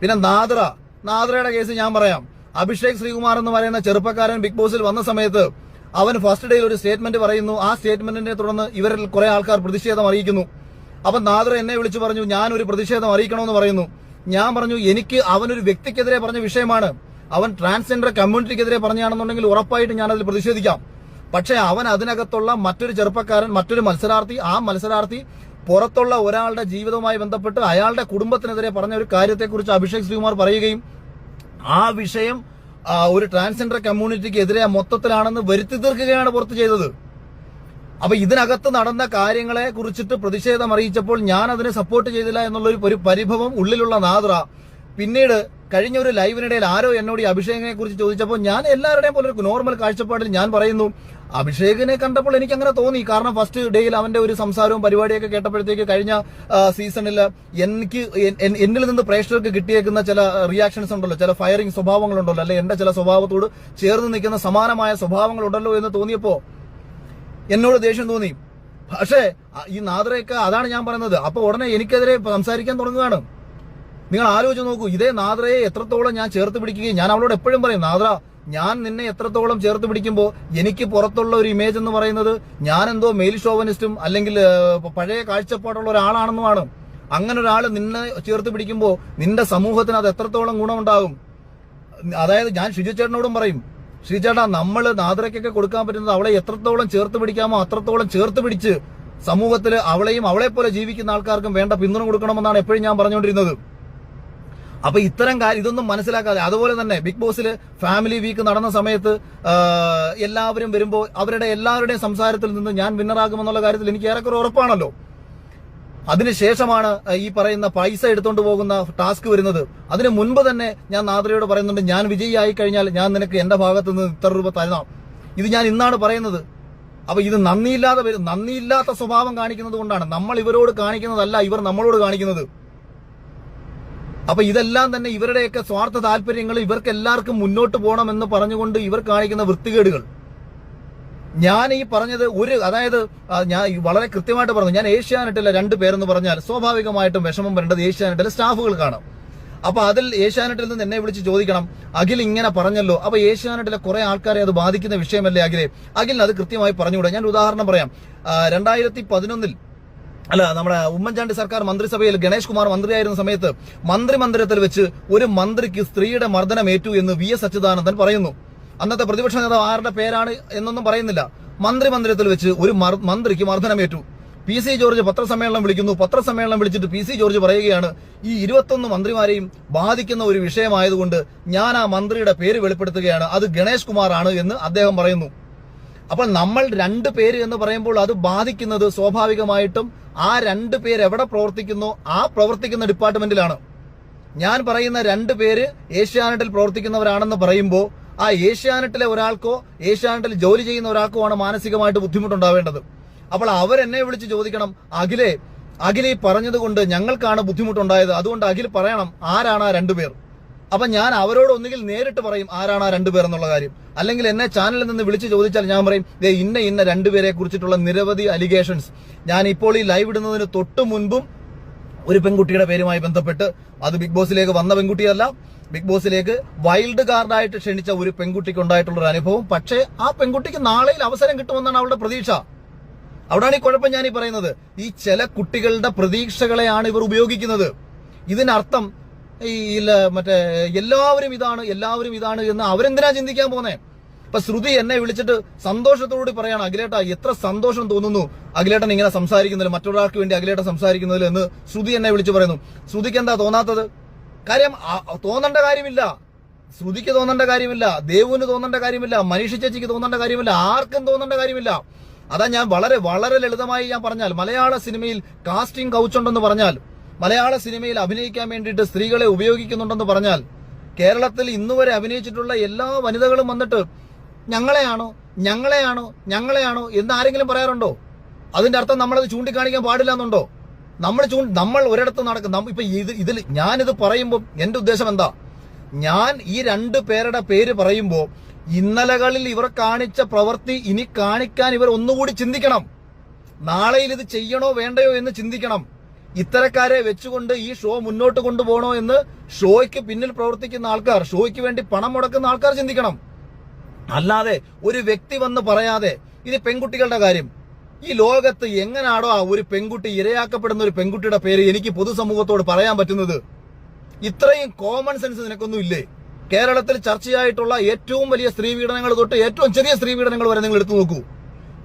പിന്നെ നാദ്ര നാദ്രയുടെ കേസ് ഞാൻ പറയാം. അഭിഷേക് ശ്രീകുമാർ എന്ന് പറയുന്ന ചെറുപ്പക്കാരൻ ബിഗ് ബോസിൽ വന്ന സമയത്ത് അവൻ ഫസ്റ്റ് ഡേയിൽ ഒരു സ്റ്റേറ്റ്മെന്റ് പറയുന്നു. ആ സ്റ്റേറ്റ്മെന്റിനെ തുടർന്ന് ഇവരിൽ കുറെ ആൾക്കാർ പ്രതിഷേധം അറിയിക്കുന്നു. അപ്പൊ നാദർ എന്നെ വിളിച്ചു പറഞ്ഞു ഞാൻ ഒരു പ്രതിഷേധം അറിയിക്കണമെന്ന് പറയുന്നു. ഞാൻ പറഞ്ഞു എനിക്ക് അവനൊരു വ്യക്തിക്കെതിരെ പറഞ്ഞ വിഷയമാണ്. അവൻ ട്രാൻസ്ജെൻഡർ കമ്മ്യൂണിറ്റിക്കെതിരെ പറഞ്ഞാണെന്നുണ്ടെങ്കിൽ ഉറപ്പായിട്ട് ഞാൻ അതിൽ പ്രതിഷേധിക്കാം. പക്ഷേ അവൻ അതിനകത്തുള്ള മറ്റൊരു ചെറുപ്പക്കാരൻ മറ്റൊരു മത്സരാർത്ഥി ആ മത്സരാർത്ഥി പുറത്തുള്ള ഒരാളുടെ ജീവിതവുമായി ബന്ധപ്പെട്ട് അയാളുടെ കുടുംബത്തിനെതിരെ പറഞ്ഞ ഒരു കാര്യത്തെക്കുറിച്ച് അഭിഷേക് ശ്രീകുമാർ പറയുകയും ആ വിഷയം ഒരു ട്രാൻസ്ജെൻഡർ കമ്മ്യൂണിറ്റിക്ക് എതിരെ മൊത്തത്തിലാണെന്ന് വരുത്തി തീർക്കുകയാണ് പുറത്ത് ചെയ്തത്. അപ്പൊ ഇതിനകത്ത് നടന്ന കാര്യങ്ങളെ കുറിച്ചിട്ട് പ്രതിഷേധം അറിയിച്ചപ്പോൾ ഞാൻ അതിനെ സപ്പോർട്ട് ചെയ്തില്ല എന്നുള്ള ഒരു- പരിഭവം ഉള്ളിലുള്ള നാദ്ര പിന്നീട് കഴിഞ്ഞ ഒരു ലൈവിനിടയിൽ ആരോ എന്നോട് ഈ അഭിഷേകിനെ കുറിച്ച് ചോദിച്ചപ്പോൾ ഞാൻ എല്ലാവരുടെയും പോലെ ഒരു നോർമൽ കാഴ്ചപ്പാടിൽ ഞാൻ പറയുന്നു. അഭിഷേകിനെ കണ്ടപ്പോൾ എനിക്ക് അങ്ങനെ തോന്നി. കാരണം ഫസ്റ്റ് ഡേയിൽ അവന്റെ ഒരു സംസാരവും പരിപാടിയൊക്കെ കേട്ടപ്പോഴത്തേക്ക് കഴിഞ്ഞ സീസണിൽ എനിക്ക് എന്നിൽ നിന്ന് പ്രേക്ഷകർക്ക് കിട്ടിയേക്കുന്ന ചില റിയാക്ഷൻസ് ഉണ്ടല്ലോ ചില ഫയറിംഗ് സ്വഭാവങ്ങളുണ്ടല്ലോ അല്ലെ എന്റെ ചില സ്വഭാവത്തോട് ചേർന്ന് നിൽക്കുന്ന സമാനമായ സ്വഭാവങ്ങളുണ്ടല്ലോ എന്ന് തോന്നിയപ്പോ എന്നോട് ദേഷ്യം തോന്നി. പക്ഷേ ഈ നാദ്രയൊക്കെ അതാണ് ഞാൻ പറയുന്നത്. അപ്പൊ ഉടനെ എനിക്കെതിരെ സംസാരിക്കാൻ തുടങ്ങുകയാണ്. നിങ്ങൾ ആലോചിച്ച് നോക്കൂ ഇതേ നാദ്രയെ എത്രത്തോളം ഞാൻ ചേർത്ത് പിടിക്കുകയും ഞാൻ അവളോട് എപ്പോഴും പറയും നാദ്ര ഞാൻ നിന്നെ എത്രത്തോളം ചേർത്ത് പിടിക്കുമ്പോൾ എനിക്ക് പുറത്തുള്ള ഒരു ഇമേജ് എന്ന് പറയുന്നത് ഞാൻ എന്തോ മെയിൽ ഷോവനിസ്റ്റും അല്ലെങ്കിൽ പഴയ കാഴ്ചപ്പാടുള്ള ഒരാളാണെന്നുമാണ്. അങ്ങനെ ഒരാൾ നിന്നെ ചേർത്ത് പിടിക്കുമ്പോൾ നിന്റെ സമൂഹത്തിന് അത് എത്രത്തോളം ഗുണമുണ്ടാകും? അതായത് ഞാൻ ഷിജു ചേട്ടനോടും പറയും ശ്രീചേട്ടാ ചേട്ടാ നമ്മൾ നാദ്രയ്ക്കൊക്കെ കൊടുക്കാൻ പറ്റുന്നത് അവളെ എത്രത്തോളം ചേർത്ത് പിടിക്കാമോ അത്രത്തോളം ചേർത്ത് പിടിച്ച് സമൂഹത്തിൽ അവളെയും അവളെ പോലെ ജീവിക്കുന്ന ആൾക്കാർക്കും വേണ്ട പിന്തുണ കൊടുക്കണമെന്നാണ് എപ്പോഴും ഞാൻ പറഞ്ഞുകൊണ്ടിരുന്നത്. അപ്പൊ ഇത്തരം കാര്യം ഇതൊന്നും മനസ്സിലാക്കാതെ അതുപോലെ തന്നെ ബിഗ് ബോസിൽ ഫാമിലി വീക്ക് നടന്ന സമയത്ത് എല്ലാവരും വരുമ്പോൾ അവരുടെ എല്ലാവരുടെയും സംസാരത്തിൽ നിന്ന് ഞാൻ വിന്നറാകുമെന്നുള്ള കാര്യത്തിൽ എനിക്ക് ഏറെക്കുറെ ഉറപ്പാണല്ലോ. അതിനുശേഷമാണ് ഈ പറയുന്ന പൈസ എടുത്തുകൊണ്ട് പോകുന്ന ടാസ്ക് വരുന്നത്. അതിനു മുൻപ് തന്നെ ഞാൻ നാദ്രയോട് പറയുന്നുണ്ട് ഞാൻ വിജയിയായി കഴിഞ്ഞാൽ ഞാൻ നിനക്ക് എന്റെ ഭാഗത്ത് നിന്ന് ഇത്ര രൂപ തരണം. ഇത് ഞാൻ ഇന്നാണ് പറയുന്നത്. അപ്പൊ ഇത് നന്ദിയില്ലാതെ വരും. നന്ദിയില്ലാത്ത സ്വഭാവം കാണിക്കുന്നത് കൊണ്ടാണ്. നമ്മൾ ഇവരോട് കാണിക്കുന്നതല്ല ഇവർ നമ്മളോട് കാണിക്കുന്നത്. അപ്പൊ ഇതെല്ലാം തന്നെ ഇവരുടെയൊക്കെ സ്വാർത്ഥ താല്പര്യങ്ങൾ ഇവർക്ക് എല്ലാവർക്കും മുന്നോട്ട് പോകണമെന്ന് പറഞ്ഞുകൊണ്ട് ഇവർ കാണിക്കുന്ന വൃത്തികേടുകൾ. ഞാൻ ഈ പറഞ്ഞത് ഒരു അതായത് ഞാൻ വളരെ കൃത്യമായിട്ട് പറഞ്ഞു. ഞാൻ ഏഷ്യാനെറ്റിലെ രണ്ട് പേരെന്ന് പറഞ്ഞാൽ സ്വാഭാവികമായിട്ടും വിഷമം വരേണ്ടത് ഏഷ്യാനെറ്റിലെ സ്റ്റാഫുകൾക്കാണ് അപ്പൊ അതിൽ ഏഷ്യാനെറ്റിൽ നിന്ന് എന്നെ വിളിച്ച് ചോദിക്കണം. അഖിൽ ഇങ്ങനെ പറഞ്ഞല്ലോ. അപ്പൊ ഏഷ്യാനെറ്റിലെ കുറെ ആൾക്കാരെ അത് ബാധിക്കുന്ന വിഷയമല്ലേ അഖിലെ? അഖിലിന് അത് കൃത്യമായി പറഞ്ഞുകൂടെ. ഞാൻ ഉദാഹരണം പറയാം. രണ്ടായിരത്തി പതിനൊന്നിൽ അല്ല നമ്മുടെ ഉമ്മൻചാണ്ടി സർക്കാർ മന്ത്രിസഭയിൽ ഗണേഷ് കുമാർ മന്ത്രിയായിരുന്ന സമയത്ത് മന്ത്രിമന്ദിരത്തിൽ വെച്ച് ഒരു മന്ത്രിക്ക് സ്ത്രീയുടെ മർദ്ദനമേറ്റു എന്ന് വി എസ് അച്യുതാനന്ദൻ പറയുന്നു. അന്നത്തെ പ്രതിപക്ഷ നേതാവ് ആരുടെ പേരാണ് എന്നൊന്നും പറയുന്നില്ല. മന്ത്രിമന്ദിരത്തിൽ വെച്ച് ഒരു മന്ത്രിക്ക് മർദ്ദനമേറ്റു പി സി ജോർജ് പത്രസമ്മേളനം വിളിക്കുന്നു. പത്രസമ്മേളനം വിളിച്ചിട്ട് പി സി ജോർജ് പറയുകയാണ് ഈ ഇരുപത്തൊന്ന് മന്ത്രിമാരെയും ബാധിക്കുന്ന ഒരു വിഷയമായതുകൊണ്ട് ഞാൻ ആ മന്ത്രിയുടെ പേര് വെളിപ്പെടുത്തുകയാണ്. അത് ഗണേഷ് കുമാർ ആണ് എന്ന് അദ്ദേഹം പറയുന്നു. അപ്പോൾ നമ്മൾ രണ്ട് പേര് എന്ന് പറയുമ്പോൾ അത് ബാധിക്കുന്നത് സ്വാഭാവികമായിട്ടും ആ രണ്ട് പേര് എവിടെ പ്രവർത്തിക്കുന്നു? ആ പ്രവർത്തിക്കുന്ന ഡിപ്പാർട്ട്മെന്റിലാണ്. ഞാൻ പറയുന്ന രണ്ട് പേര് ഏഷ്യാനെറ്റിൽ പ്രവർത്തിക്കുന്നവരാണെന്ന് പറയുമ്പോൾ ആ ഏഷ്യാനെറ്റിലെ ഒരാൾക്കോ ഏഷ്യാനെറ്റിൽ ജോലി ചെയ്യുന്ന ഒരാൾക്കോ ആണ് മാനസികമായിട്ട് ബുദ്ധിമുട്ടുണ്ടാവേണ്ടത്. അപ്പോൾ അവരെന്നെ വിളിച്ച് ചോദിക്കണം അഖിലെ അഖിൽ ഈ പറഞ്ഞതുകൊണ്ട് ഞങ്ങൾക്കാണ് ബുദ്ധിമുട്ടുണ്ടായത്. അതുകൊണ്ട് അഖിൽ പറയണം ആരാണ് ആ രണ്ടുപേർ അപ്പൊ ഞാൻ അവരോട് ഒന്നുകിൽ നേരിട്ട് പറയും ആരാണ് ആ രണ്ടുപേർ എന്നുള്ള കാര്യം. അല്ലെങ്കിൽ എന്നെ ചാനലിൽ നിന്ന് വിളിച്ച് ചോദിച്ചാൽ ഞാൻ പറയും ദേ ഇന്ന ഇന്ന രണ്ടുപേരെ കുറിച്ചിട്ടുള്ള നിരവധി അലിഗേഷൻസ് ഞാൻ ഇപ്പോൾ ഈ ലൈവ് ഇടുന്നതിന് തൊട്ട് മുൻപും ഒരു പെൺകുട്ടിയുടെ പേരുമായി ബന്ധപ്പെട്ട് അത് ബിഗ് ബോസിലേക്ക് വന്ന പെൺകുട്ടിയല്ല ബിഗ് ബോസിലേക്ക് വൈൽഡ് കാർഡായിട്ട് ക്ഷണിച്ച ഒരു പെൺകുട്ടിക്ക് ഉണ്ടായിട്ടുള്ള ഒരു അനുഭവം. പക്ഷേ ആ പെൺകുട്ടിക്ക് നാളെയിൽ അവസരം കിട്ടുമെന്നാണ് അവളുടെ പ്രതീക്ഷ. അവിടെയാണ് ഈ കുഴപ്പം ഞാൻ ഈ പറയുന്നത്. ഈ ചില കുട്ടികളുടെ പ്രതീക്ഷകളെയാണ് ഇവർ ഉപയോഗിക്കുന്നത്. ഇതിനർത്ഥം ഈ മറ്റേ എല്ലാവരും ഇതാണ് എല്ലാവരും ഇതാണ് എന്ന് അവരെന്തിനാ ചിന്തിക്കാൻ പോന്നേ? ഇപ്പൊ ശ്രുതി എന്നെ വിളിച്ചിട്ട് സന്തോഷത്തോടുകൂടി പറയാണ് അഖിലേട്ട എത്ര സന്തോഷം തോന്നുന്നു അഖിലേട്ടൻ ഇങ്ങനെ സംസാരിക്കുന്നതിൽ മറ്റൊരാൾക്ക് വേണ്ടി അഖിലേട്ടൻ സംസാരിക്കുന്നതിൽ എന്ന് ശ്രുതി എന്നെ വിളിച്ചു പറയുന്നു. ശ്രുതിക്ക് എന്താ തോന്നാത്തത്? കാര്യം തോന്നേണ്ട കാര്യമില്ല. ശ്രുതിക്ക് തോന്നേണ്ട കാര്യമില്ല ദേവുവിന് തോന്നേണ്ട കാര്യമില്ല മനീഷ ചേച്ചിക്ക് തോന്നേണ്ട കാര്യമില്ല ആർക്കും തോന്നേണ്ട കാര്യമില്ല. അതാ ഞാൻ വളരെ വളരെ ലളിതമായി ഞാൻ പറഞ്ഞാൽ മലയാള സിനിമയിൽ കാസ്റ്റിംഗ് കൗച്ചുണ്ടെന്ന് പറഞ്ഞാൽ മലയാള സിനിമയിൽ അഭിനയിക്കാൻ വേണ്ടിയിട്ട് സ്ത്രീകളെ ഉപയോഗിക്കുന്നുണ്ടെന്ന് പറഞ്ഞാൽ കേരളത്തിൽ ഇന്നുവരെ അഭിനയിച്ചിട്ടുള്ള എല്ലാ വനിതകളും വന്നിട്ട് ഞങ്ങളെയാണോ ഞങ്ങളെയാണോ ഞങ്ങളെയാണോ എന്ന് ആരെങ്കിലും പറയാറുണ്ടോ? അതിന്റെ അർത്ഥം നമ്മളത് ചൂണ്ടിക്കാണിക്കാൻ പാടില്ല എന്നുണ്ടോ? നമ്മൾ ചൂ നമ്മൾ ഒരിടത്ത് നടക്കും ഇപ്പൊ ഇത് ഇതിൽ ഞാനിത് പറയുമ്പോൾ എന്റെ ഉദ്ദേശം എന്താ? ഞാൻ ഈ രണ്ട് പേരുടെ പേര് പറയുമ്പോൾ ഇന്നലകളിൽ ഇവർ കാണിച്ച പ്രവൃത്തി ഇനി കാണിക്കാൻ ഇവർ ഒന്നുകൂടി ചിന്തിക്കണം. നാളെയിൽ ഇത് ചെയ്യണോ വേണ്ടയോ എന്ന് ചിന്തിക്കണം. ഇത്തരക്കാരെ വെച്ചുകൊണ്ട് ഈ ഷോ മുന്നോട്ട് കൊണ്ടുപോകണോ എന്ന് ഷോയ്ക്ക് പിന്നിൽ പ്രവർത്തിക്കുന്ന ആൾക്കാർ ഷോയ്ക്ക് വേണ്ടി പണം മുടക്കുന്ന ആൾക്കാർ ചിന്തിക്കണം. അല്ലാതെ ഒരു വ്യക്തി വന്ന് പറയാതെ ഇത് പെൺകുട്ടികളുടെ കാര്യം ഈ ലോകത്ത് എങ്ങനാണോ ആ ഒരു പെൺകുട്ടി ഇരയാക്കപ്പെടുന്ന ഒരു പെൺകുട്ടിയുടെ പേര് എനിക്ക് പൊതുസമൂഹത്തോട് പറയാൻ പറ്റുന്നത്? ഇത്രയും കോമൺ സെൻസ് നിനക്കൊന്നും ഇല്ലേ? കേരളത്തിൽ ചർച്ചയായിട്ടുള്ള ഏറ്റവും വലിയ സ്ത്രീ പീഡനങ്ങൾ തൊട്ട് ഏറ്റവും ചെറിയ സ്ത്രീ പീഡനങ്ങൾ വരെ നിങ്ങൾ എടുത്തു നോക്കൂ.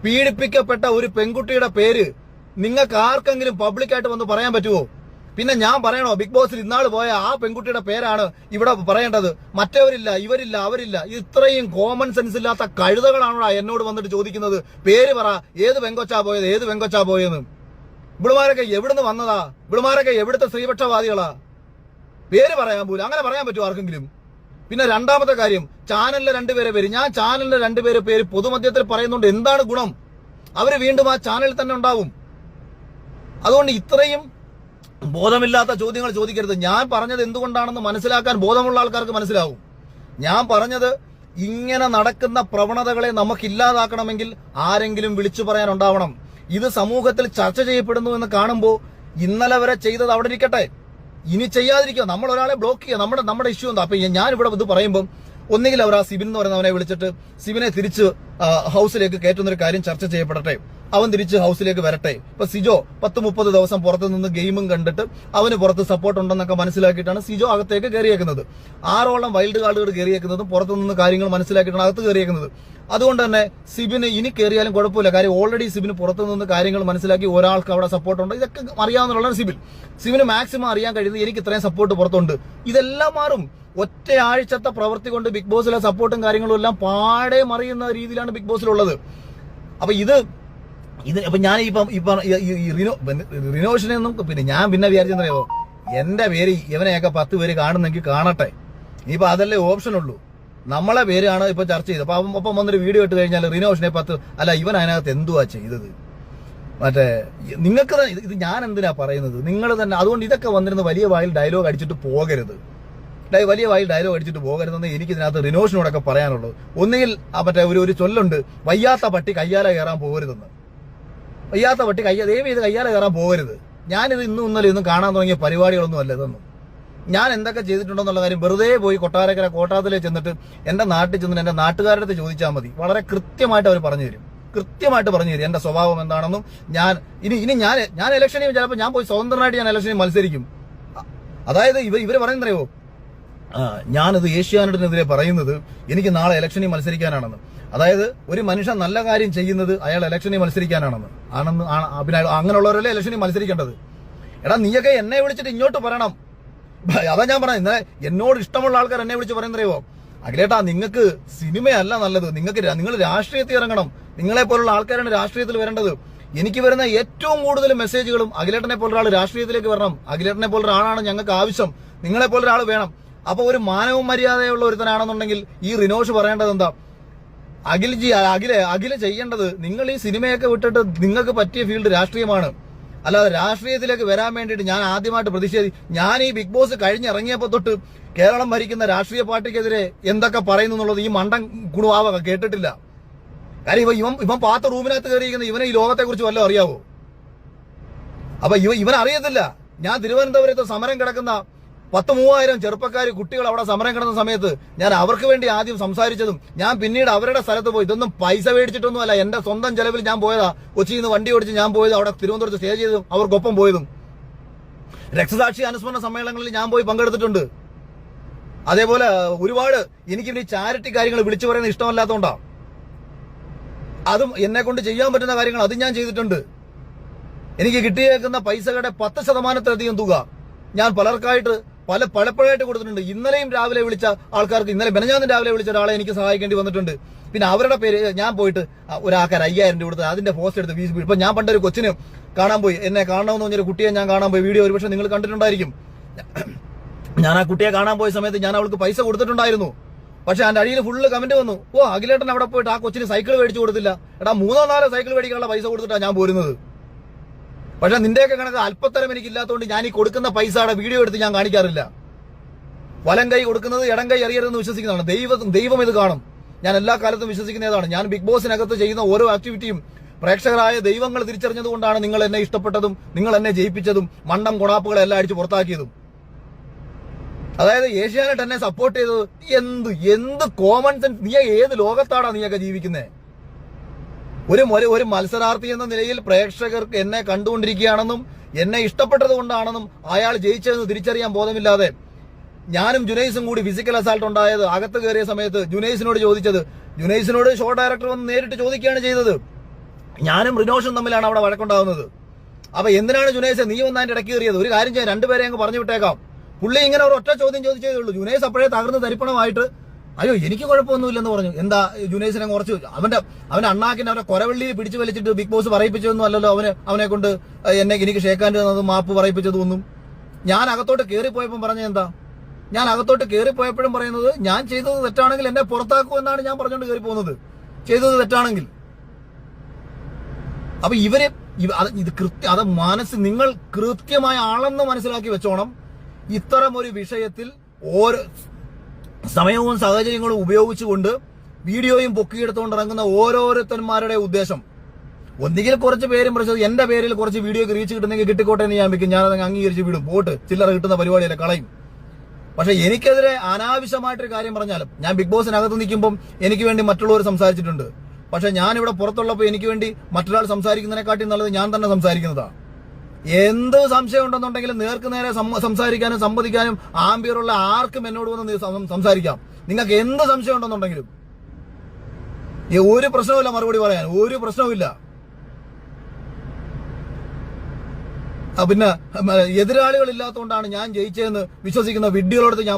പീഡിപ്പിക്കപ്പെട്ട ഒരു പെൺകുട്ടിയുടെ പേര് നിങ്ങൾക്ക് ആർക്കെങ്കിലും പബ്ലിക്കായിട്ട് വന്ന് പറയാൻ പറ്റുമോ പിന്നെ ഞാൻ പറയണോ ബിഗ് ബോസിൽ ഇന്നാൾ പോയ ആ പെൺകുട്ടിയുടെ പേരാണ് ഇവിടെ പറയേണ്ടത്. മറ്റവരില്ല ഇവരില്ല അവരില്ല. ഇത്രയും കോമൺ സെൻസ് ഇല്ലാത്ത കഴുതകളാണോ എന്നോട് വന്നിട്ട് ചോദിക്കുന്നത്? പേര് പറ. ഏത് വെങ്കൊച്ചാ പോയത്? ഏത് വെങ്കൊച്ചാ പോയെന്ന്? ഇവിടുമാരൊക്കെ എവിടുന്ന് വന്നതാ? ഇവിടുമാരൊക്കെ എവിടുത്തെ സ്ത്രീപക്ഷവാദികളാ? പേര് പറയാൻ പോലും അങ്ങനെ പറയാൻ പറ്റുമോ ആർക്കെങ്കിലും? പിന്നെ രണ്ടാമത്തെ കാര്യം ചാനലിലെ രണ്ടുപേരെ പേര്. ഞാൻ ചാനലിലെ രണ്ടുപേരെ പേര് പൊതുമധ്യത്തിൽ പറയുന്നുണ്ട്. എന്താണ് ഗുണം? അവർ വീണ്ടും ആ ചാനലിൽ തന്നെ ഉണ്ടാവും. അതുകൊണ്ട് ഇത്രയും ബോധമില്ലാത്ത ചോദ്യങ്ങൾ ചോദിക്കരുത്. ഞാൻ പറഞ്ഞത് എന്തുകൊണ്ടാണെന്ന് മനസ്സിലാക്കാൻ ബോധമുള്ള ആൾക്കാർക്ക് മനസ്സിലാവും. ഞാൻ പറഞ്ഞത് ഇങ്ങനെ നടക്കുന്ന പ്രവണതകളെ നമുക്ക് ഇല്ലാതാക്കണമെങ്കിൽ ആരെങ്കിലും വിളിച്ചു പറയാനുണ്ടാവണം. ഇത് സമൂഹത്തിൽ ചർച്ച ചെയ്യപ്പെടുന്നു എന്ന് കാണുമ്പോൾ ഇന്നലെ വരെ ചെയ്തത് അവിടെ ഇരിക്കട്ടെ. ഇനി ചെയ്യാതിരിക്കുക. നമ്മൾ ഒരാളെ ബ്ലോക്ക് ചെയ്യുക. നമ്മുടെ നമ്മുടെ ഇഷ്യൂ എന്താ? അപ്പൊ ഞാൻ ഇവിടെ ഇത് പറയുമ്പോൾ ഒന്നുകിൽ അവർ ആ സിബിൻ എന്ന് പറയുന്നവനെ വിളിച്ചിട്ട് സിബിനെ തിരിച്ച് ഹൗസിലേക്ക് കയറ്റുന്ന ഒരു കാര്യം ചർച്ച ചെയ്യപ്പെടട്ടെ. അവൻ തിരിച്ച് ഹൗസിലേക്ക് വരട്ടെ. ഇപ്പൊ സിജോ പത്ത് മുപ്പത് ദിവസം പുറത്ത് നിന്ന് ഗെയിമും കണ്ടിട്ട് അവന് പുറത്ത് സപ്പോർട്ട് ഉണ്ടെന്നൊക്കെ മനസ്സിലാക്കിയിട്ടാണ് സിജോ അകത്തേക്ക് കയറിയേക്കുന്നത്. ആറോളം വൈൽഡ് കാർഡുകൾ കയറിയേക്കുന്നതും പുറത്തുനിന്ന് കാര്യങ്ങൾ മനസ്സിലാക്കിയിട്ടാണ് അകത്ത് കയറിയേക്കുന്നത്. അതുകൊണ്ട് തന്നെ സിബിന് ഇനി കയറിയാലും കുഴപ്പമില്ല. കാര്യം ഓൾറെഡി സിബിന് പുറത്തു നിന്ന് കാര്യങ്ങൾ മനസ്സിലാക്കി ഒരാൾക്ക് അവിടെ സപ്പോർട്ടുണ്ട് ഇതൊക്കെ അറിയാവുന്നതാണ് സിബിൽ സിബിന് മാക്സിമം അറിയാൻ കഴിയുന്നത് എനിക്ക് ഇത്രയും സപ്പോർട്ട് പുറത്തുണ്ട്. ഇതെല്ലാം മാറും. ഒറ്റയാഴ്ചത്തെ പ്രവൃത്തി കൊണ്ട് ബിഗ് ബോസിലെ സപ്പോർട്ടും കാര്യങ്ങളും എല്ലാം പാടെ മറിയുന്ന രീതിയിലാണ് ബിഗ് ബോസിലുള്ളത് അപ്പൊ ഇത് ഇത് അപ്പൊ ഞാൻ ഇപ്പം ഇപ്പൊ റിനോ റിനോഷനെ ഒന്നും പിന്നെ ഞാൻ പിന്നെ വിചാരിച്ചെന്നറിയോ എന്റെ പേര് ഇവനെയൊക്കെ പത്ത് പേര് കാണുന്നെങ്കിൽ കാണട്ടെ. ഇനിയിപ്പോ അതല്ലേ ഓപ്ഷൻ ഉള്ളൂ. നമ്മളെ പേരാണ് ഇപ്പൊ ചർച്ച ചെയ്തത്. അപ്പൊ ഒപ്പം വന്നൊരു വീഡിയോ ഇട്ട് കഴിഞ്ഞാൽ റിനോഷനെ പത്ത് അല്ല ഇവൻ അതിനകത്ത് എന്തുവാ ചെയ്തത്? മറ്റേ നിങ്ങൾക്ക് ഇത് ഇത് ഞാൻ എന്തിനാ പറയുന്നത്? നിങ്ങൾ തന്നെ അതുകൊണ്ട് ഇതൊക്കെ വന്നിരുന്ന വലിയ വായിൽ ഡയലോഗ് അടിച്ചിട്ട് പോകരുത്. വലിയ വായിൽ ഡയലോഗ് അടിച്ചിട്ട് പോകരുതെന്ന് എനിക്ക് ഇതിനകത്ത് റിനോഷനോടൊക്കെ പറയാനുള്ളത് ഒന്നുകിൽ മറ്റേ ഒരു ഒരു ചൊല്ലുണ്ട് വയ്യാത്ത പട്ടി കയ്യാല കയറാൻ പോകരുതെന്ന്. വയ്യാത്ത പട്ടി കയ്യ ദയവ് ചെയ്ത് കയ്യാല കയറാൻ പോകരുത്. ഞാനിത് ഇന്നും ഇന്നലെ ഇന്നും കാണാൻ തുടങ്ങിയ പരിപാടികളൊന്നും അല്ല ഇതൊന്നും. ഞാൻ എന്തൊക്കെ ചെയ്തിട്ടുണ്ടെന്നുള്ള കാര്യം വെറുതെ പോയി കൊട്ടാരക്കര കോട്ടാത്തിലെ ചെന്നിട്ട് എന്റെ നാട്ടിൽ ചെന്നിട്ട് എന്റെ നാട്ടുകാരുടെ അടുത്ത് ചോദിച്ചാൽ മതി. വളരെ കൃത്യമായിട്ട് അവർ പറഞ്ഞു തരും. കൃത്യമായിട്ട് പറഞ്ഞു തരും. എന്റെ സ്വഭാവം എന്താണെന്നും ഞാൻ ഇനി ഇനി ഞാൻ ഞാൻ ഇലക്ഷനിൽ ചിലപ്പോൾ ഞാൻ പോയി സ്വതന്ത്രനായിട്ട് ഞാൻ ഇലക്ഷനിൽ മത്സരിക്കും. അതായത് ഇവർ ഇവർ പറയുന്നറിയോ ഞാനത് ഏഷ്യാനെറ്റിനെതിരെ പറയുന്നത് എനിക്ക് നാളെ ഇലക്ഷനിൽ മത്സരിക്കാനാണെന്ന്. അതായത് ഒരു മനുഷ്യൻ നല്ല കാര്യം ചെയ്യുന്നത് അയാൾ ഇലക്ഷനിൽ മത്സരിക്കാനാണെന്ന്. ആണെന്ന് പിന്നെ അങ്ങനെയുള്ളവരല്ലേ ഇലക്ഷനിൽ മത്സരിക്കേണ്ടത്. എടാ നീയൊക്കെ എന്നെ വിളിച്ചിട്ട് ഇങ്ങോട്ട് പറയണം. അതാ ഞാൻ പറഞ്ഞത്. ഇന്നലെ എന്നോട് ഇഷ്ടമുള്ള ആൾക്കാർ എന്നെ വിളിച്ച് പറയുന്നറിയോ അഖിലേട്ടാ നിങ്ങൾക്ക് സിനിമയല്ല നല്ലത്. നിങ്ങൾക്ക് നിങ്ങൾ രാഷ്ട്രീയത്തിൽ ഇറങ്ങണം. നിങ്ങളെ പോലുള്ള ആൾക്കാരാണ് രാഷ്ട്രീയത്തിൽ വരേണ്ടത്. എനിക്ക് വരുന്ന ഏറ്റവും കൂടുതൽ മെസ്സേജുകളും അഖിലേട്ടനെ പോലെ ആൾ രാഷ്ട്രീയത്തിലേക്ക് വരണം. അഖിലേട്ടനെ പോലെ ആളാണ് ഞങ്ങൾക്ക് ആവശ്യം. നിങ്ങളെ പോലെ ആൾ വേണം. അപ്പൊ ഒരു മാനവും മര്യാദയുള്ള ഒരുത്തനാണെന്നുണ്ടെങ്കിൽ ഈ റിനോഷ് പറയേണ്ടത് എന്താ? അഖിൽജി അഖിലെ അഖില ചെയ്യേണ്ടത് നിങ്ങൾ ഈ സിനിമയൊക്കെ വിട്ടിട്ട് നിങ്ങൾക്ക് പറ്റിയ ഫീൽഡ് രാഷ്ട്രീയമാണ്. അല്ലാതെ രാഷ്ട്രീയത്തിലേക്ക് വരാൻ വേണ്ടിയിട്ട് ഞാൻ ആദ്യമായിട്ട് പ്രതിഷേധി ഞാൻ ഈ ബിഗ് ബോസ് കഴിഞ്ഞിറങ്ങിയപ്പോൾ തൊട്ട് കേരളം ഭരിക്കുന്ന രാഷ്ട്രീയ പാർട്ടിക്കെതിരെ എന്തൊക്കെ പറയുന്നു എന്നുള്ളത് ഈ മണ്ടൻ കുണുവാവ കേട്ടിട്ടില്ല. കാര്യം ഇവ ഇവൻ ഇവൻ പാത്ത റൂമിനകത്ത് കയറിയിരിക്കുന്ന ഇവനെ ഈ ലോകത്തെ കുറിച്ച് വല്ലതും അറിയാവോ? അപ്പൊ ഇവ ഇവൻ അറിയത്തില്ല ഞാൻ തിരുവനന്തപുരത്ത് സമരം കിടക്കുന്ന പത്ത് മൂവായിരം ചെറുപ്പക്കാർ കുട്ടികൾ അവിടെ സമരം കിടന്ന സമയത്ത് ഞാൻ അവർക്ക് വേണ്ടി ആദ്യം സംസാരിച്ചതും ഞാൻ പിന്നീട് അവരുടെ സ്ഥലത്ത് പോയി. ഇതൊന്നും പൈസ മേടിച്ചിട്ടൊന്നും അല്ല എന്റെ സ്വന്തം ചെലവിൽ ഞാൻ പോയതാ. കൊച്ചിയിൽ നിന്ന് വണ്ടി ഓടിച്ച് ഞാൻ പോയത് അവിടെ തിരുവനന്തപുരത്ത് സ്റ്റേ ചെയ്തതും അവർക്കൊപ്പം പോയതും. രക്തസാക്ഷി അനുസ്മരണ സമ്മേളനങ്ങളിൽ ഞാൻ പോയി പങ്കെടുത്തിട്ടുണ്ട്. അതേപോലെ ഒരുപാട് എനിക്ക് ഇനി ചാരിറ്റി കാര്യങ്ങൾ വിളിച്ചു പറയുന്നത് ഇഷ്ടമല്ലാത്തതുകൊണ്ടാ അതും എന്നെ കൊണ്ട് ചെയ്യാൻ പറ്റുന്ന കാര്യങ്ങൾ അതും ഞാൻ ചെയ്തിട്ടുണ്ട്. എനിക്ക് കിട്ടിയേക്കുന്ന പൈസകളുടെ പത്ത് ശതമാനത്തിലധികം തുക ഞാൻ പലർക്കായിട്ട് പല പലപ്പോഴായിട്ട് കൊടുത്തിട്ടുണ്ട്. ഇന്നലെയും രാവിലെ വിളിച്ച ആൾക്കാർക്ക് ഇന്നലെ ബെനജാന്ന് രാവിലെ വിളിച്ച ഒരാളെ എനിക്ക് സഹായിക്കേണ്ടി വന്നിട്ടുണ്ട്. പിന്നെ അവരുടെ പേര് ഞാൻ പോയിട്ട് ഒരാൾക്കാർ അയ്യായിരം രൂപ കൊടുത്ത് അതിന്റെ പോസ്റ്റ് എടുത്ത് വീസ് ഇപ്പൊ ഞാൻ പണ്ടൊരു കൊച്ചിന് കാണാൻ പോയി. എന്നെ കാണണമെന്ന് പറഞ്ഞൊരു കുട്ടിയെ ഞാൻ കാണാൻ പോയി. വീഡിയോ ഒരുപക്ഷെ നിങ്ങൾ കണ്ടിട്ടുണ്ടായിരിക്കും. ഞാൻ ആ കുട്ടിയെ കാണാൻ പോയ സമയത്ത് ഞാൻ അവൾക്ക് പൈസ കൊടുത്തിട്ടുണ്ടായിരുന്നു. പക്ഷെ അതിന്റെ അടിയിൽ ഫുള്ള് കമന്റ് വന്നു. ഓ അഖിലേട്ടൻ അവിടെ പോയിട്ട് ആ കൊച്ചിന് സൈക്കിൾ മേടിച്ചു കൊടുത്തില്ല. എടാ മൂന്നോ നാലോ സൈക്കിൾ മേടിക്കാനുള്ള പൈസ കൊടുത്തിട്ടാണ് ഞാൻ പോരുന്നത്. പക്ഷെ നിന്റെയൊക്കെ കണക്ക് അല്പത്തരം എനിക്കില്ലാത്തതുകൊണ്ട് ഞാൻ ഈ കൊടുക്കുന്ന പൈസ പൈസയുടെ വീഡിയോ എടുത്ത് ഞാൻ കാണിക്കാറില്ല. വലം കൈ കൊടുക്കുന്നത് ഇടം കൈ അറിയരുതെന്ന് വിശ്വസിക്കുന്നതാണ്. ദൈവം ദൈവം ഇത് കാണും. ഞാൻ എല്ലാ കാലത്തും വിശ്വസിക്കുന്നതാണ് ഞാൻ ബിഗ് ബോസിനകത്ത് ചെയ്യുന്ന ഓരോ ആക്ടിവിറ്റിയും പ്രേക്ഷകരായ ദൈവങ്ങൾ തിരിച്ചറിഞ്ഞതുകൊണ്ടാണ് നിങ്ങൾ എന്നെ ഇഷ്ടപ്പെട്ടതും നിങ്ങൾ എന്നെ ജയിപ്പിച്ചതും മണ്ടം കൊണാപ്പുകളെ എല്ലാം അടിച്ച് പുറത്താക്കിയതും. അതായത് ഏഷ്യാനെറ്റ് എന്നെ സപ്പോർട്ട് ചെയ്തത് എന്ത് എന്ത് കോമൺ സെൻസ് നീ ഏത് ലോകത്താടാ നീയൊക്കെ ജീവിക്കുന്നേ? ഒരു ഒരു മത്സരാർത്ഥി എന്ന നിലയിൽ പ്രേക്ഷകർക്ക് എന്നെ കണ്ടുകൊണ്ടിരിക്കുകയാണെന്നും എന്നെ ഇഷ്ടപ്പെട്ടത് കൊണ്ടാണെന്നും അയാൾ ജയിച്ചതെന്ന് തിരിച്ചറിയാൻ ബോധമില്ലാതെ ഞാനും ജുനൈസും കൂടി ഫിസിക്കൽ അസാൾട്ട് ഉണ്ടായത് അകത്ത് കയറിയ സമയത്ത് ജുനൈസിനോട് ചോദിച്ചത്. ജുനൈസിനോട് ഷോ ഡയറക്ടർ വന്ന് നേരിട്ട് ചോദിക്കുകയാണ് ചെയ്തത്. ഞാനും റിനോഷും തമ്മിലാണ് അവിടെ വഴക്കുണ്ടാകുന്നത് അപ്പൊ എന്തിനാണ് ജുനൈസ് നീ വന്ന് അതിന്റെ ഇടയ്ക്ക് കയറിയത്? ഒരു കാര്യം ചെയ്യാൻ രണ്ടുപേരെ അങ്ങ് പറഞ്ഞു വിട്ടേക്കാം. പുള്ളി ഇങ്ങനെ ഒരു ഒറ്റ ചോദ്യം ചോദിച്ചേ ഉള്ളൂ. ജുനൈസ് അപ്പോഴേ തകർന്ന് തരിപ്പണമായിട്ട് അയ്യോ എനിക്ക് കുഴപ്പമൊന്നുമില്ലെന്ന് പറഞ്ഞു. എന്താ ജുനൈസിനെ കുറച്ച് അവന്റെ അവന്റെ അണ്ണാക്കിന് അവരെ കൊരവള്ളി പിടിച്ചു വലിച്ചിട്ട് ബിഗ് ബോസ് പറയിപ്പിച്ചതൊന്നും അല്ലല്ലോ അവന് അവനെ കൊണ്ട് എന്നെ എനിക്ക് ഷേക്കാൻ തന്നത് മാപ്പ് പറയിപ്പിച്ചതൊന്നും. ഞാൻ അകത്തോട്ട് കയറിപ്പോയപ്പം പറഞ്ഞത് എന്താ? ഞാൻ അകത്തോട്ട് കയറിപ്പോയപ്പോഴും പറയുന്നത് ഞാൻ ചെയ്തത് തെറ്റാണെങ്കിൽ എന്നെ പുറത്താക്കൂ എന്നാണ് ഞാൻ പറഞ്ഞുകൊണ്ട് കയറി പോകുന്നത് ചെയ്തത് തെറ്റാണെങ്കിൽ. അപ്പൊ ഇവർ ഇത് കൃത്യ അത് മനസ്സ് നിങ്ങൾ കൃത്യമായ ആളെന്ന് മനസ്സിലാക്കി വെച്ചോണം. ഇത്തരം ഒരു വിഷയത്തിൽ ഓരോ സമയവും സാഹചര്യങ്ങളും ഉപയോഗിച്ചുകൊണ്ട് വീഡിയോയും പൊക്കിയെടുത്തുകൊണ്ട് ഇറങ്ങുന്ന ഓരോരുത്തന്മാരുടെ ഉദ്ദേശം. ഒന്നുകിൽ കുറച്ച് പേരും പ്രശ്നം എന്റെ പേരിൽ കുറച്ച് വീഡിയോ റീച്ച് കിട്ടുന്നെങ്കിൽ കിട്ടിക്കോട്ടെ എന്ന് ഞാൻ വെക്കും ഞാനത് അംഗീകരിച്ച് വിടും. പോട്ട് ചില്ലറ കിട്ടുന്ന പരിപാടിയല്ല കളയും. പക്ഷെ എനിക്കെതിരെ അനാവശ്യമായിട്ടൊരു കാര്യം പറഞ്ഞാലും ഞാൻ ബിഗ് ബോസിനകത്ത് നിൽക്കുമ്പോൾ എനിക്ക് വേണ്ടി മറ്റുള്ളവർ സംസാരിച്ചിട്ടുണ്ട്. പക്ഷെ ഞാൻ ഇവിടെ പുറത്തുള്ളപ്പോൾ എനിക്ക് വേണ്ടി മറ്റൊരാൾ സംസാരിക്കുന്നതിനെക്കാട്ടി നല്ലത് ഞാൻ തന്നെ സംസാരിക്കുന്നതാണ് എന്ത് സംശയം ഉണ്ടെന്നുണ്ടെങ്കിലും നേർക്ക് നേരെ സംസാരിക്കാനും സംവദിക്കാനും ആംബിയറുള്ള ആർക്കും എന്നോട് വന്ന് സംസാരിക്കാം. നിങ്ങൾക്ക് എന്ത് സംശയം ഉണ്ടെന്നുണ്ടെങ്കിലും ഒരു പ്രശ്നവുമില്ല മറുപടി പറയാൻ. ഒരു പ്രശ്നവുമില്ല. പിന്നെ എതിരാളികൾ ഇല്ലാത്തതുകൊണ്ടാണ് ഞാൻ ജയിച്ചതെന്ന് വിശ്വസിക്കുന്ന വിഡ്ഢികളോട് ഞാൻ